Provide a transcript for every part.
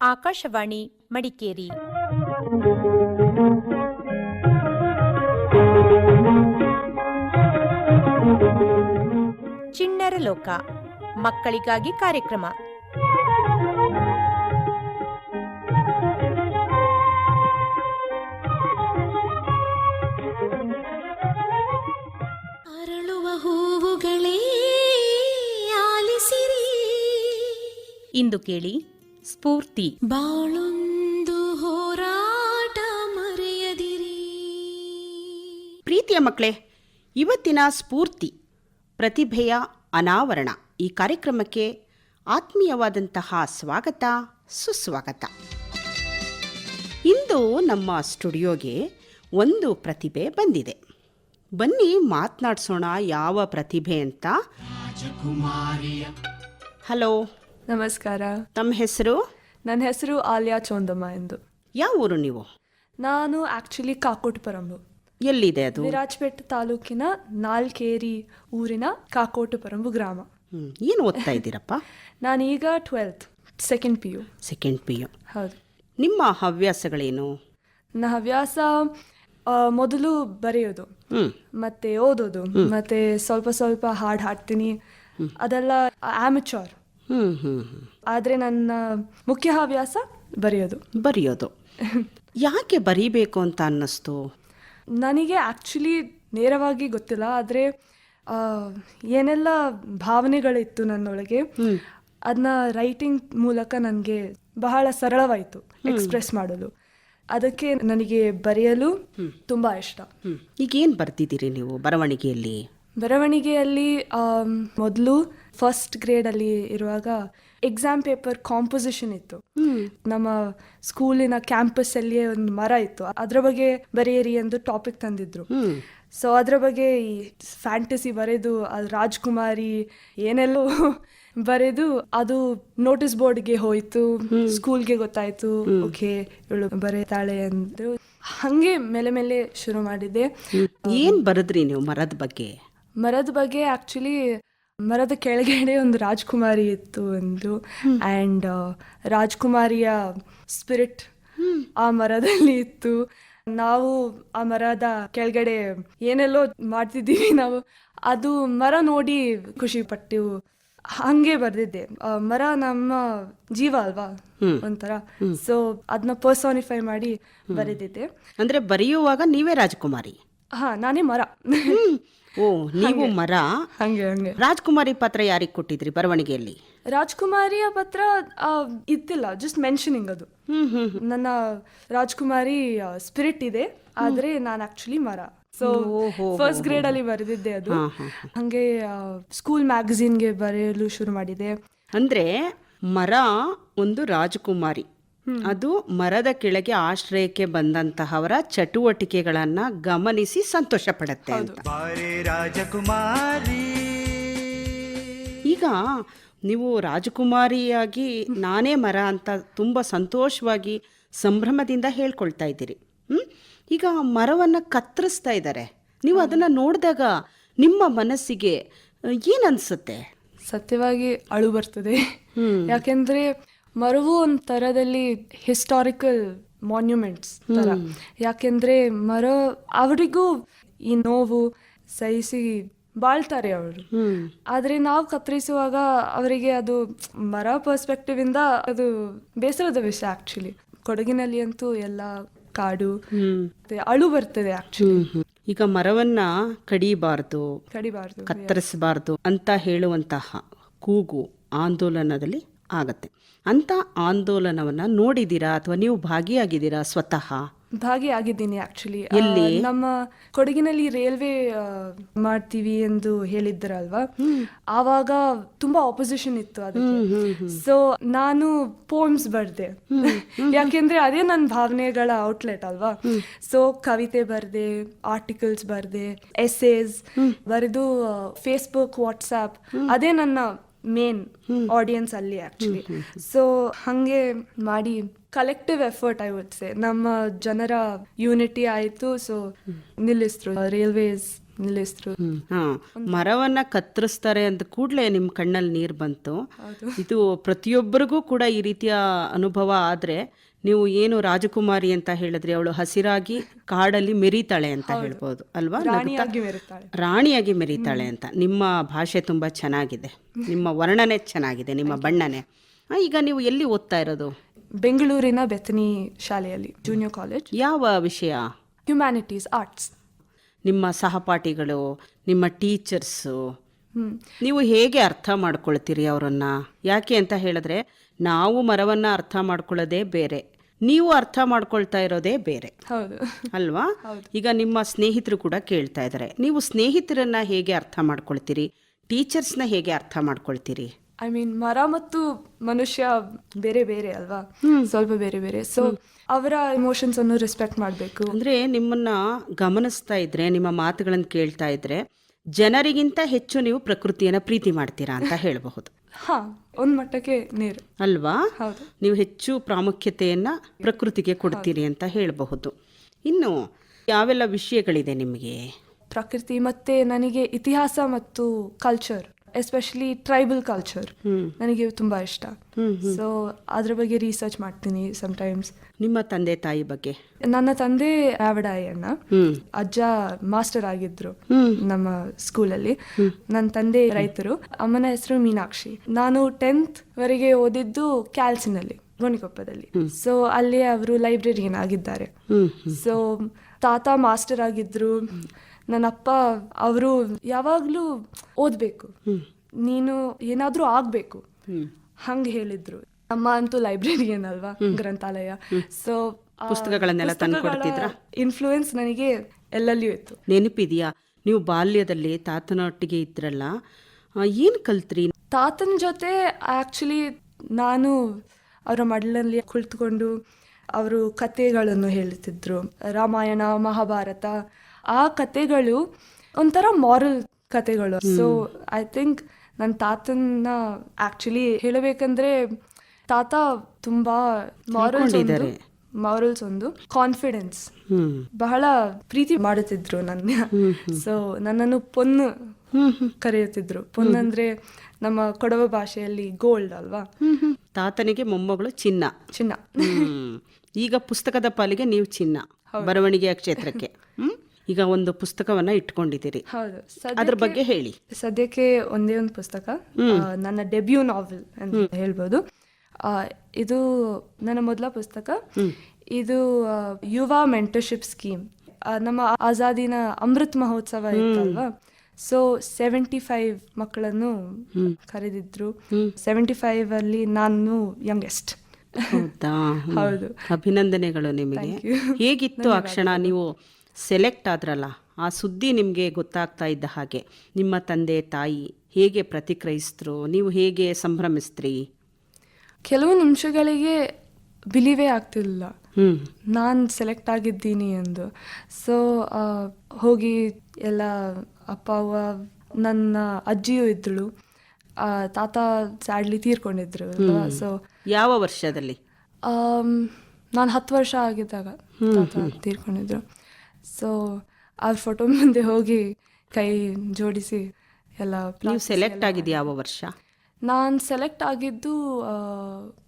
ಆಕಾಶವಾಣಿ ಮಡಿಕೇರಿ. ಚಿಣ್ಣರ ಲೋಕ ಮಕ್ಕಳಿಗಾಗಿ ಕಾರ್ಯಕ್ರಮ. ಅರಳುವ ಹೂವುಗಳೇ ಆಲಿಸಿರಿ. ಇಂದು ಕೇಳಿ ಸ್ಫೂರ್ತಿ. ಬಾಳೊಂದು ಹೋರಾಟ ಮರೆಯದಿರಿ. ಪ್ರೀತಿಯ ಮಕ್ಕಳೇ ಇವತ್ತಿನ ಸ್ಫೂರ್ತಿ ಪ್ರತಿಭೆಯ ಅನಾವರಣ ಈ ಕಾರ್ಯಕ್ರಮಕ್ಕೆ ಆತ್ಮೀಯವಾದಂತಹ ಸ್ವಾಗತ ಸುಸ್ವಾಗತ. ಇಂದು ನಮ್ಮ ಸ್ಟುಡಿಯೋಗೆ ಒಂದು ಪ್ರತಿಭೆ ಬಂದಿದೆ. ಬನ್ನಿ ಮಾತನಾಡಿಸೋಣ ಯಾವ ಪ್ರತಿಭೆ ಅಂತ. ಹಲೋ ನಮಸ್ಕಾರ. ತಮ್ಮ ಹೆಸರು? ನನ್ನ ಹೆಸರು ಆಲಿಯಾ ಚೋಂದಮ್ಮ ಎಂದು. ಯಾವ ಊರು ನೀವು? ನಾನು ಆ್ಯಕ್ಚುಲಿ ಕಾಕೋಟುಪುರಂ. ಎಲ್ಲಿದೆ ಅದು? ವಿರಾಜಪೇಟೆ ತಾಲೂಕಿನ ನಾಲ್ಕೇರಿ ಊರಿನ ಕಾಕೋಟುಪರಂಬು ಗ್ರಾಮ. ಹ್ಮ್. ಏನು ಓದ್ತಾ ಇದ್ದೀರಪ್ಪ? ನಾನೀಗ twelfth second P U second P U ಹೌದು. ನಿಮ್ಮ ಹವ್ಯಾಸಗಳೇನು? ನನ್ನ ಹವ್ಯಾಸ ಆ, ಮೊದಲು ಬರೆಯೋದು. ಹ್ಮ್. ಮತ್ತೆ ಓದೋದು. ಮತ್ತೆ ಸ್ವಲ್ಪ ಸ್ವಲ್ಪ ಹಾಡು ಹಾಡ್ತೀನಿ. ಅದೆಲ್ಲ ಆಮಿಚೋರ್ ಆದರೆ ನನ್ನ ಮುಖ್ಯ ಹವ್ಯಾಸ ಬರೆಯೋದು. ಬರೆಯೋದು. ಯಾಕೆ ಬರೀಬೇಕು ಅಂತ ಅನ್ನಿಸ್ತು? ನನಗೆ ಆ್ಯಕ್ಚುಲಿ ನೇರವಾಗಿ ಗೊತ್ತಿಲ್ಲ ಆದರೆ ಏನೆಲ್ಲ ಭಾವನೆಗಳಿತ್ತು ನನ್ನೊಳಗೆ ಅದನ್ನ ರೈಟಿಂಗ್ ಮೂಲಕ ನನಗೆ ಬಹಳ ಸರಳವಾಯಿತು ಎಕ್ಸ್ಪ್ರೆಸ್ ಮಾಡಲು. ಅದಕ್ಕೆ ನನಗೆ ಬರೆಯಲು ತುಂಬ ಇಷ್ಟ. ಈಗೇನು ಬರ್ತಿದ್ದೀರಿ ನೀವು ಬರವಣಿಗೆಯಲ್ಲಿ? ಬರವಣಿಗೆಯಲ್ಲಿ ಮೊದಲು ಫಸ್ಟ್ ಗ್ರೇಡಲ್ಲಿ ಇರುವಾಗ ಎಕ್ಸಾಮ್ ಪೇಪರ್ ಕಾಂಪೋಸಿಷನ್ ಇತ್ತು. ನಮ್ಮ ಸ್ಕೂಲಿನ ಕ್ಯಾಂಪಸ್ಸಲ್ಲಿಯೇ ಒಂದು ಮರ ಇತ್ತು. ಅದರ ಬಗ್ಗೆ ಬರೆಯಿರಿ ಎಂದು ಟಾಪಿಕ್ ತಂದಿದ್ರು. ಸೊ ಅದರ ಬಗ್ಗೆ ಈ ಫ್ಯಾಂಟಸಿ ಬರೆದು ರಾಜ್ಕುಮಾರಿ ಏನೆಲ್ಲೋ ಬರೆದು ಅದು ನೋಟಿಸ್ ಬೋರ್ಡ್ಗೆ ಹೋಯ್ತು. ಸ್ಕೂಲ್ಗೆ ಗೊತ್ತಾಯ್ತು. ಓಕೆ ಇವಳು ಬರೀತಾಳೆ ಅಂದ್ರು ಹಂಗೆ ಮೇಲೆ ಮೇಲೆ ಶುರು ಮಾಡಿದೆ ಏನ್ ಬರದ್ರಿ ನೀವು ಮರದ ಬಗ್ಗೆ? ಮರದ ಬಗ್ಗೆ ಆಕ್ಚುಲಿ ಮರದ ಕೆಳಗಡೆ ಒಂದು ರಾಜ್ಕುಮಾರಿ ಇತ್ತು ಒಂದು. ಅಂಡ್ ರಾಜ್ಕುಮಾರಿಯ ಸ್ಪಿರಿಟ್ ಆ ಮರದಲ್ಲಿ ಇತ್ತು. ನಾವು ಆ ಮರದ ಕೆಳಗಡೆ ಏನೆಲ್ಲೋ ಮಾಡ್ತಿದ್ದೀವಿ ನಾವು. ಅದು ಮರ ನೋಡಿ ಖುಷಿ ಪಟ್ಟು ಹಂಗೆ ಬರ್ದಿದ್ದೆ. ಮರ ನಮ್ಮ ಜೀವ ಅಲ್ವಾ? ಒಂಥರ. ಸೊ ಅದನ್ನ ಪರ್ಸೋನಿಫೈ ಮಾಡಿ ಬರೆದಿದ್ದೆ. ಅಂದ್ರೆ ಬರೆಯುವಾಗ ನೀವೇ ರಾಜಕುಮಾರಿ? ಹಾ ನಾನೇ ಮರ. ಓ ನೀವು ಮರ. ಹಂಗೆ ಹಂಗೆ. ರಾಜ್ಕುಮಾರಿ ಪತ್ರ ಯಾರಿಗೆ ಕೊಟ್ಟಿದ್ರಿ ಬರವಣಿಗೆಯಲ್ಲಿ? ರಾಜ್ಕುಮಾರಿಯ ಪತ್ರ ಇತ್ತಿಲ್ಲ ಜಸ್ಟ್ ಮೆನ್ಷನಿಂಗ್ ಅದು. ನನ್ನ ರಾಜ್ಕುಮಾರಿ ಸ್ಪಿರಿಟ್ ಇದೆ ಆದ್ರೆ ನಾನು ಆಕ್ಚುಲಿ ಮರ. ಸೊ ಫಸ್ಟ್ ಗ್ರೇಡ್ ಅಲ್ಲಿ ಬರೆದಿದ್ದೆ ಅದು. ಹಂಗೆ ಸ್ಕೂಲ್ ಮ್ಯಾಗಝಿನ್ಗೆ ಬರೆಯಲು ಶುರು ಮಾಡಿದೆ. ಅಂದ್ರೆ ಮರ ಒಂದು ರಾಜಕುಮಾರಿ. ಅದು ಮರದ ಕೆಳಗೆ ಆಶ್ರಯಕ್ಕೆ ಬಂದಂತಹವರ ಚಟುವಟಿಕೆಗಳನ್ನ ಗಮನಿಸಿ ಸಂತೋಷ ಪಡುತ್ತೆ ಅಂತ. ರಾಜಕುಮಾರಿ. ಈಗ ನೀವು ರಾಜಕುಮಾರಿಯಾಗಿ ನಾನೇ ಮರ ಅಂತ ತುಂಬ ಸಂತೋಷವಾಗಿ ಸಂಭ್ರಮದಿಂದ ಹೇಳ್ಕೊಳ್ತಾ ಇದ್ದೀರಿ. ಹ್ಮ್? ಈಗ ಮರವನ್ನು ಕತ್ತರಿಸ್ತಾ ಇದ್ದಾರೆ. ನೀವು ಅದನ್ನು ನೋಡಿದಾಗ ನಿಮ್ಮ ಮನಸ್ಸಿಗೆ ಏನನ್ಸುತ್ತೆ ಅನಿಸುತ್ತೆ? ಸತ್ಯವಾಗಿ ಅಳು ಬರ್ತದೆ. ಯಾಕೆಂದ್ರೆ ಮರವು ಒಂದು ಥರದಲ್ಲಿ ಹಿಸ್ಟಾರಿಕಲ್ ಮಾನ್ಯುಮೆಂಟ್ಸ್ ತರ ಯಾಕೆಂದ್ರೆ ಮರ ಅವರಿಗೂ ಈ ನೋವು ಸಹಿಸಿ ಬಾಳ್ತಾರೆ ಅವರು. ಆದ್ರೆ ನಾವು ಕತ್ತರಿಸುವಾಗ ಅವರಿಗೆ ಅದು ಮರ ಪರ್ಸ್ಪೆಕ್ಟಿವ್ ಇಂದ ಅದು ಬೇಸರದ ವಿಷಯ ಆಕ್ಚುಲಿ ಕೊಡಗಿನಲ್ಲಿ ಅಂತೂ ಎಲ್ಲ ಕಾಡು ಅಳು ಬರ್ತದೆ ಆಕ್ಚುಲಿ ಈಗ ಮರವನ್ನ ಕಡಿಬಾರ್ದು ಕಡಿಬಾರ್ದು ಕತ್ತರಿಸಬಾರದು ಅಂತ ಹೇಳುವಂತಹ ಕೂಗು ಆಂದೋಲನದಲ್ಲಿ ಆಗತ್ತೆ. ಅಂತ ಆಂದೋಲನವನ್ನ ನೋಡಿದ್ದೀರಾ ಅಥವಾ ನೀವು ಭಾಗಿಯಾಗಿದ್ದೀರಾ ಸ್ವತಃ? ಭಾಗಿಯಾಗಿದ್ದೀನಿ ಆಕ್ಚುಲಿ ಎಲ್ಲಿ? ನಮ್ಮ ಕೊಡಗಿನಲ್ಲಿ ರೈಲ್ವೆ ಮಾಡ್ತೀವಿ ಎಂದು ಹೇಳಿದ್ರಲ್ವಾ? ಆವಾಗ ತುಂಬಾ ಆಪೋಸಿಷನ್ ಇತ್ತು ಅದಕ್ಕೆ. ಸೊ ನಾನು ಪೋಮ್ಸ್ ಬರ್ದೆ. ಯಾಕೆಂದ್ರೆ ಅದೇ ನನ್ನ ಭಾವನೆಗಳ ಔಟ್ಲೆಟ್ ಅಲ್ವಾ? ಸೊ ಕವಿತೆ ಬರ್ದೆ ಆರ್ಟಿಕಲ್ಸ್ ಬರ್ದೆ ಎಸ್ಸೇಸ್ ಬರೆದು ಫೇಸ್ಬುಕ್ ವಾಟ್ಸ್ಆಪ್ ಅದೇ ನನ್ನ ಮೇನ್ ಆಡಿಯನ್ಸ್ ಅಲ್ಲಿ ಆಕ್ಚುಲಿ ಸೊ ಹಂಗೆ ಮಾಡಿ collective effort I would say ನಮ್ಮ ಜನರ ಯೂನಿಟಿ ಆಯಿತು ಸೊ ನಿಲ್ಲಿಸ್ರು. ರೈಲ್ವೇಸ್ ನಿಲ್ಲಿಸಿದ್ರು ಹಾ. ಮರವನ್ನ ಕತ್ತರಿಸ್ತಾರೆ ಅಂತ ಕೂಡಲೇ ನಿಮ್ಮ ಕಣ್ಣಲ್ಲಿ ನೀರು ಬಂತು. ಇದು ಪ್ರತಿಯೊಬ್ಬರಿಗೂ ಕೂಡ ಈ ರೀತಿಯ ಅನುಭವ ಆದ್ರೆ ನೀವು ಏನು ರಾಜಕುಮಾರಿ ಅಂತ ಹೇಳಿದ್ರೆ ಅವಳು ಹಸಿರಾಗಿ ಕಾಡಲ್ಲಿ ಮೆರೀತಾಳೆ ಅಂತ ಹೇಳ್ಬೋದು ಅಲ್ವಾ? ರಾಣಿಯಾಗಿ ಮೆರೀತಾಳೆ. ರಾಣಿಯಾಗಿ ಮೆರೀತಾಳೆ ಅಂತ. ನಿಮ್ಮ ಭಾಷೆ ತುಂಬಾ ಚೆನ್ನಾಗಿದೆ. ನಿಮ್ಮ ವರ್ಣನೆ ಚೆನ್ನಾಗಿದೆ ನಿಮ್ಮ ಬಣ್ಣನೆ. ಈಗ ನೀವು ಎಲ್ಲಿ ಓದ್ತಾ ಇರೋದು? ಬೆಂಗಳೂರಿನ ಬೆಥನಿ ಶಾಲೆಯಲ್ಲಿ ಜೂನಿಯರ್ ಕಾಲೇಜ್ ಯಾವ ವಿಷಯ? ಹ್ಯುಮ್ಯಾನಿಟೀಸ್ ಆರ್ಟ್ಸ್ ನಿಮ್ಮ ಸಹಪಾಠಿಗಳು ನಿಮ್ಮ ಟೀಚರ್ಸು. ನೀವು ಹೇಗೆ ಅರ್ಥ ಮಾಡ್ಕೊಳ್ತೀರಿ ಅವರನ್ನ? ಯಾಕೆ ಅಂತ ಹೇಳಿದ್ರೆ ನಾವು ಮರವನ್ನ ಅರ್ಥ ಮಾಡ್ಕೊಳ್ಳೋದೇ ಬೇರೆ. ನೀವು ಅರ್ಥ ಮಾಡ್ಕೊಳ್ತಾ ಇರೋದೇ ಬೇರೆ. ಹೌದು. ಅಲ್ವಾ? ಈಗ ನಿಮ್ಮ ಸ್ನೇಹಿತರು ಕೂಡ ಕೇಳ್ತಾ ಇದ್ದಾರೆ. ನೀವು ಸ್ನೇಹಿತರನ್ನ ಹೇಗೆ ಅರ್ಥ ಮಾಡ್ಕೊಳ್ತೀರಿ? ಟೀಚರ್ಸ್ನ ಹೇಗೆ ಅರ್ಥ ಮಾಡ್ಕೊಳ್ತೀರಿ? ಐ ಮೀನ್ ಮರ ಮತ್ತು ಮನುಷ್ಯ ಬೇರೆ ಬೇರೆ ಅಲ್ವಾ? ಸ್ವಲ್ಪ ಬೇರೆ ಬೇರೆ. ಸೊ ಅವರ ಇಮೋಷನ್ಸ್ ಅನ್ನು ರೆಸ್ಪೆಕ್ಟ್ ಮಾಡಬೇಕು. ಅಂದ್ರೆ ನಿಮ್ಮನ್ನ ಗಮನಿಸ್ತಾ ಇದ್ರೆ ನಿಮ್ಮ ಮಾತುಗಳನ್ನು ಕೇಳ್ತಾ ಇದ್ರೆ ಜನರಿಗಿಂತ ಹೆಚ್ಚು ನೀವು ಪ್ರಕೃತಿಯನ್ನ ಪ್ರೀತಿ ಮಾಡ್ತೀರಾ ಅಂತ ಹೇಳಬಹುದು. ಹಾ ಒಂದ್ ಮಟ್ಟಕ್ಕೆ ನೀರು. ಅಲ್ವಾ? ಹೌದು. ನೀವು ಹೆಚ್ಚು ಪ್ರಾಮುಖ್ಯತೆಯನ್ನ ಪ್ರಕೃತಿಗೆ ಕೊಡ್ತೀರಿ ಅಂತ ಹೇಳಬಹುದು. ಇನ್ನು ಯಾವೆಲ್ಲ ವಿಷಯಗಳಿದೆ ನಿಮಗೆ? ಪ್ರಕೃತಿ ಮತ್ತೆ ನನಗೆ ಇತಿಹಾಸ ಮತ್ತು ಕಲ್ಚರ್ ಎಸ್ಪೆಷಲಿ ಟ್ರೈಬಲ್ ಕಲ್ಚರ್ ನನಗೆ ತುಂಬಾ ಇಷ್ಟ. ಸೊ ಅದ್ರ ಬಗ್ಗೆ ರಿಸರ್ಚ್ ಮಾಡ್ತೀನಿ ಸಮಟೈಮ್ಸ್ ನಿಮ್ಮ ತಂದೆ ತಾಯಿ ಬಗ್ಗೆ? ನನ್ನ ತಂದೆ ಆವಡಾಯಣ್ಣ. ಅಜ್ಜ ಮಾಸ್ಟರ್ ಆಗಿದ್ರು ನಮ್ಮ ಸ್ಕೂಲಲ್ಲಿ ನನ್ನ ತಂದೆ ರೈತರು. ಅಮ್ಮನ ಹೆಸರು ಮೀನಾಕ್ಷಿ. ನಾನು ಟೆಂತ್ ವರೆಗೆ ಓದಿದ್ದು ಕ್ಯಾಲ್ಸಿನಲ್ಲಿ ಗೋಣಿಕೊಪ್ಪದಲ್ಲಿ. ಸೊ ಅಲ್ಲಿ ಅವರು ಲೈಬ್ರರಿಯನ್ ಆಗಿದ್ದಾರೆ. ಸೊ ತಾತ ಮಾಸ್ಟರ್ ಆಗಿದ್ರು. ನನ್ನಪ್ಪ ಅವರು ಯಾವಾಗ್ಲೂ ಓದ್ಬೇಕು. ನೀನು ಏನಾದರೂ ಆಗ್ಬೇಕು. ಹಂಗೆ ಹೇಳಿದ್ರು. ಅಮ್ಮ ಅಂತೂ ಲೈಬ್ರರಿಯನ್ ಅಲ್ವಾ ಗ್ರಂಥಾಲಯ? ಸೊ ಪುಸ್ತಕಗಳನ್ನೆಲ್ಲ ತಂದು ಕೊಡ್ತಿದ್ರ? ಇನ್ಫ್ಲೂಯೆನ್ಸ್ ನನಗೆ ಎಲ್ಲೆಲ್ಲಿಯೂ ಇತ್ತು. ನೆನಪಿದೆಯಾ? ನೀವು ಬಾಲ್ಯದಲ್ಲಿ ತಾತನೊಟ್ಟಿಗೆ ಇದ್ರಲ್ಲ ಏನು ಏನ್ ಕಲ್ತ್ರಿ? ತಾತನ ಜೊತೆ ಆ್ಯಕ್ಚುಲಿ ನಾನು ಅವರ ಮಡಲಲ್ಲಿ ಕುಳಿತುಕೊಂಡು ಅವರು ಕಥೆಗಳನ್ನು ಹೇಳ್ತಿದ್ರು ರಾಮಾಯಣ ಮಹಾಭಾರತ ಆ ಕತೆಗಳು ಒಂಥರ ಮಾರಲ್ ಕತೆಗಳು. ಸೊ ಐ ಥಿಂಕ್ ನನ್ನ ತಾತನ ಆಕ್ಚುಲಿ ಹೇಳಬೇಕಂದ್ರೆ ತಾತ ತುಂಬಾ ಮಾರಲ್ಸ್ ಒಂದು. ಮಾರಲ್ಸ್ ಒಂದು ಕಾನ್ಫಿಡೆನ್ಸ್ ಬಹಳ ಪ್ರೀತಿ ಮಾಡುತ್ತಿದ್ರು ನನ್ನ. ಸೊ ನನ್ನನ್ನು ಪೊನ್ನು ಕರೆಯುತ್ತಿದ್ರು. ಪೊನ್ ಅಂದ್ರೆ ನಮ್ಮ ಕೊಡವ ಭಾಷೆಯಲ್ಲಿ ಗೋಲ್ಡ್ ಅಲ್ವಾ? ತಾತನಿಗೆ ಮೊಮ್ಮಗಳು ಚಿನ್ನ. ಚಿನ್ನ. ಈಗ ಪುಸ್ತಕದ ಪಾಲಿಗೆ ನೀವು ಚಿನ್ನ. ಬರವಣಿಗೆಯ ಕ್ಷೇತ್ರಕ್ಕೆ. ಈಗ ಒಂದು ಪುಸ್ತಕವನ್ನ ಇಟ್ಕೊಂಡಿದ್ದೀರಿ. ಹೌದು. ಅದ್ರ ಬಗ್ಗೆ ಹೇಳಿ. ಸದ್ಯಕ್ಕೆ ಒಂದೇ ಒಂದು ಪುಸ್ತಕ ಆ, ನನ್ನ ಡೆಬ್ಯೂ ನಾವೆಲ್ ಅಂತ ಹೇಳ್ಬೋದು. ಆ, ಇದು ನನ್ನ ಮೊದಲ ಪುಸ್ತಕ. ಇದು ಆ, ಯುವ ಮೆಂಟರ್ಶಿಪ್ ಸ್ಕೀಮ್ ನಮ್ಮ ಆಜಾದಿನ Amrit Mahotsav ಇತ್ತಲ್ವಾ? So seventy five ಮಕ್ಕಳನ್ನು ಕರೆದಿದ್ರು. ಸೆವೆಂಟಿ ಫೈವ್ ಅಲ್ಲಿ ನಾನು ಯಂಗೆಸ್ಟ್ ಹೌದಾ? ಹ್ಮ್. ಹೌದು. ಅಭಿನಂದನೆಗಳು ನಿಮಗೆ. ಹೇಗಿತ್ತು ಆ ಕ್ಷಣ ನೀವು ಸೆಲೆಕ್ಟ್ ಆದ್ರಲ್ಲ ಆ ಸುದ್ದಿ ನಿಮಗೆ ಗೊತ್ತಾಗ್ತಾ ಇದ್ದ ಹಾಗೆ. ನಿಮ್ಮ ತಂದೆ ತಾಯಿ ಹೇಗೆ ಪ್ರತಿಕ್ರಿಯಿಸಿದ್ರು? ನೀವು ಹೇಗೆ ಸಂಭ್ರಮಿಸ್ತ್ರಿ ಕೆಲವು ನಿಮಿಷಗಳಿಗೆ ಬಿಲೀವೇ ಆಗ್ತಿಲ್ಲ ನಾನು ಸೆಲೆಕ್ಟ್ ಆಗಿದ್ದೀನಿ ಎಂದು. ಸೊ ಹೋಗಿ ಎಲ್ಲ ಅಪ್ಪ ಅವ್ವ ನನ್ನ ಅಜ್ಜಿಯೂ ಇದ್ದಳು ಆ, ತಾತ ಸ್ಯಾಡ್ಲಿ ತೀರ್ಕೊಂಡಿದ್ರು ಸೊ ಯಾವ ವರ್ಷದಲ್ಲಿ? ನಾನು ಹತ್ತು ವರ್ಷ ಆಗಿದ್ದಾಗ ತಾತ ತೀರ್ಕೊಂಡಿದ್ರು. ಸೊ ಆ ಫೋಟೋ ಮುಂದೆ ಹೋಗಿ ಕೈ ಜೋಡಿಸಿ ಎಲ್ಲ ನೀವು ಸೆಲೆಕ್ಟ್ ಆಗಿದ್ದು ಯಾವ ವರ್ಷ? ನಾನು ಸೆಲೆಕ್ಟ್ ಆಗಿದ್ದು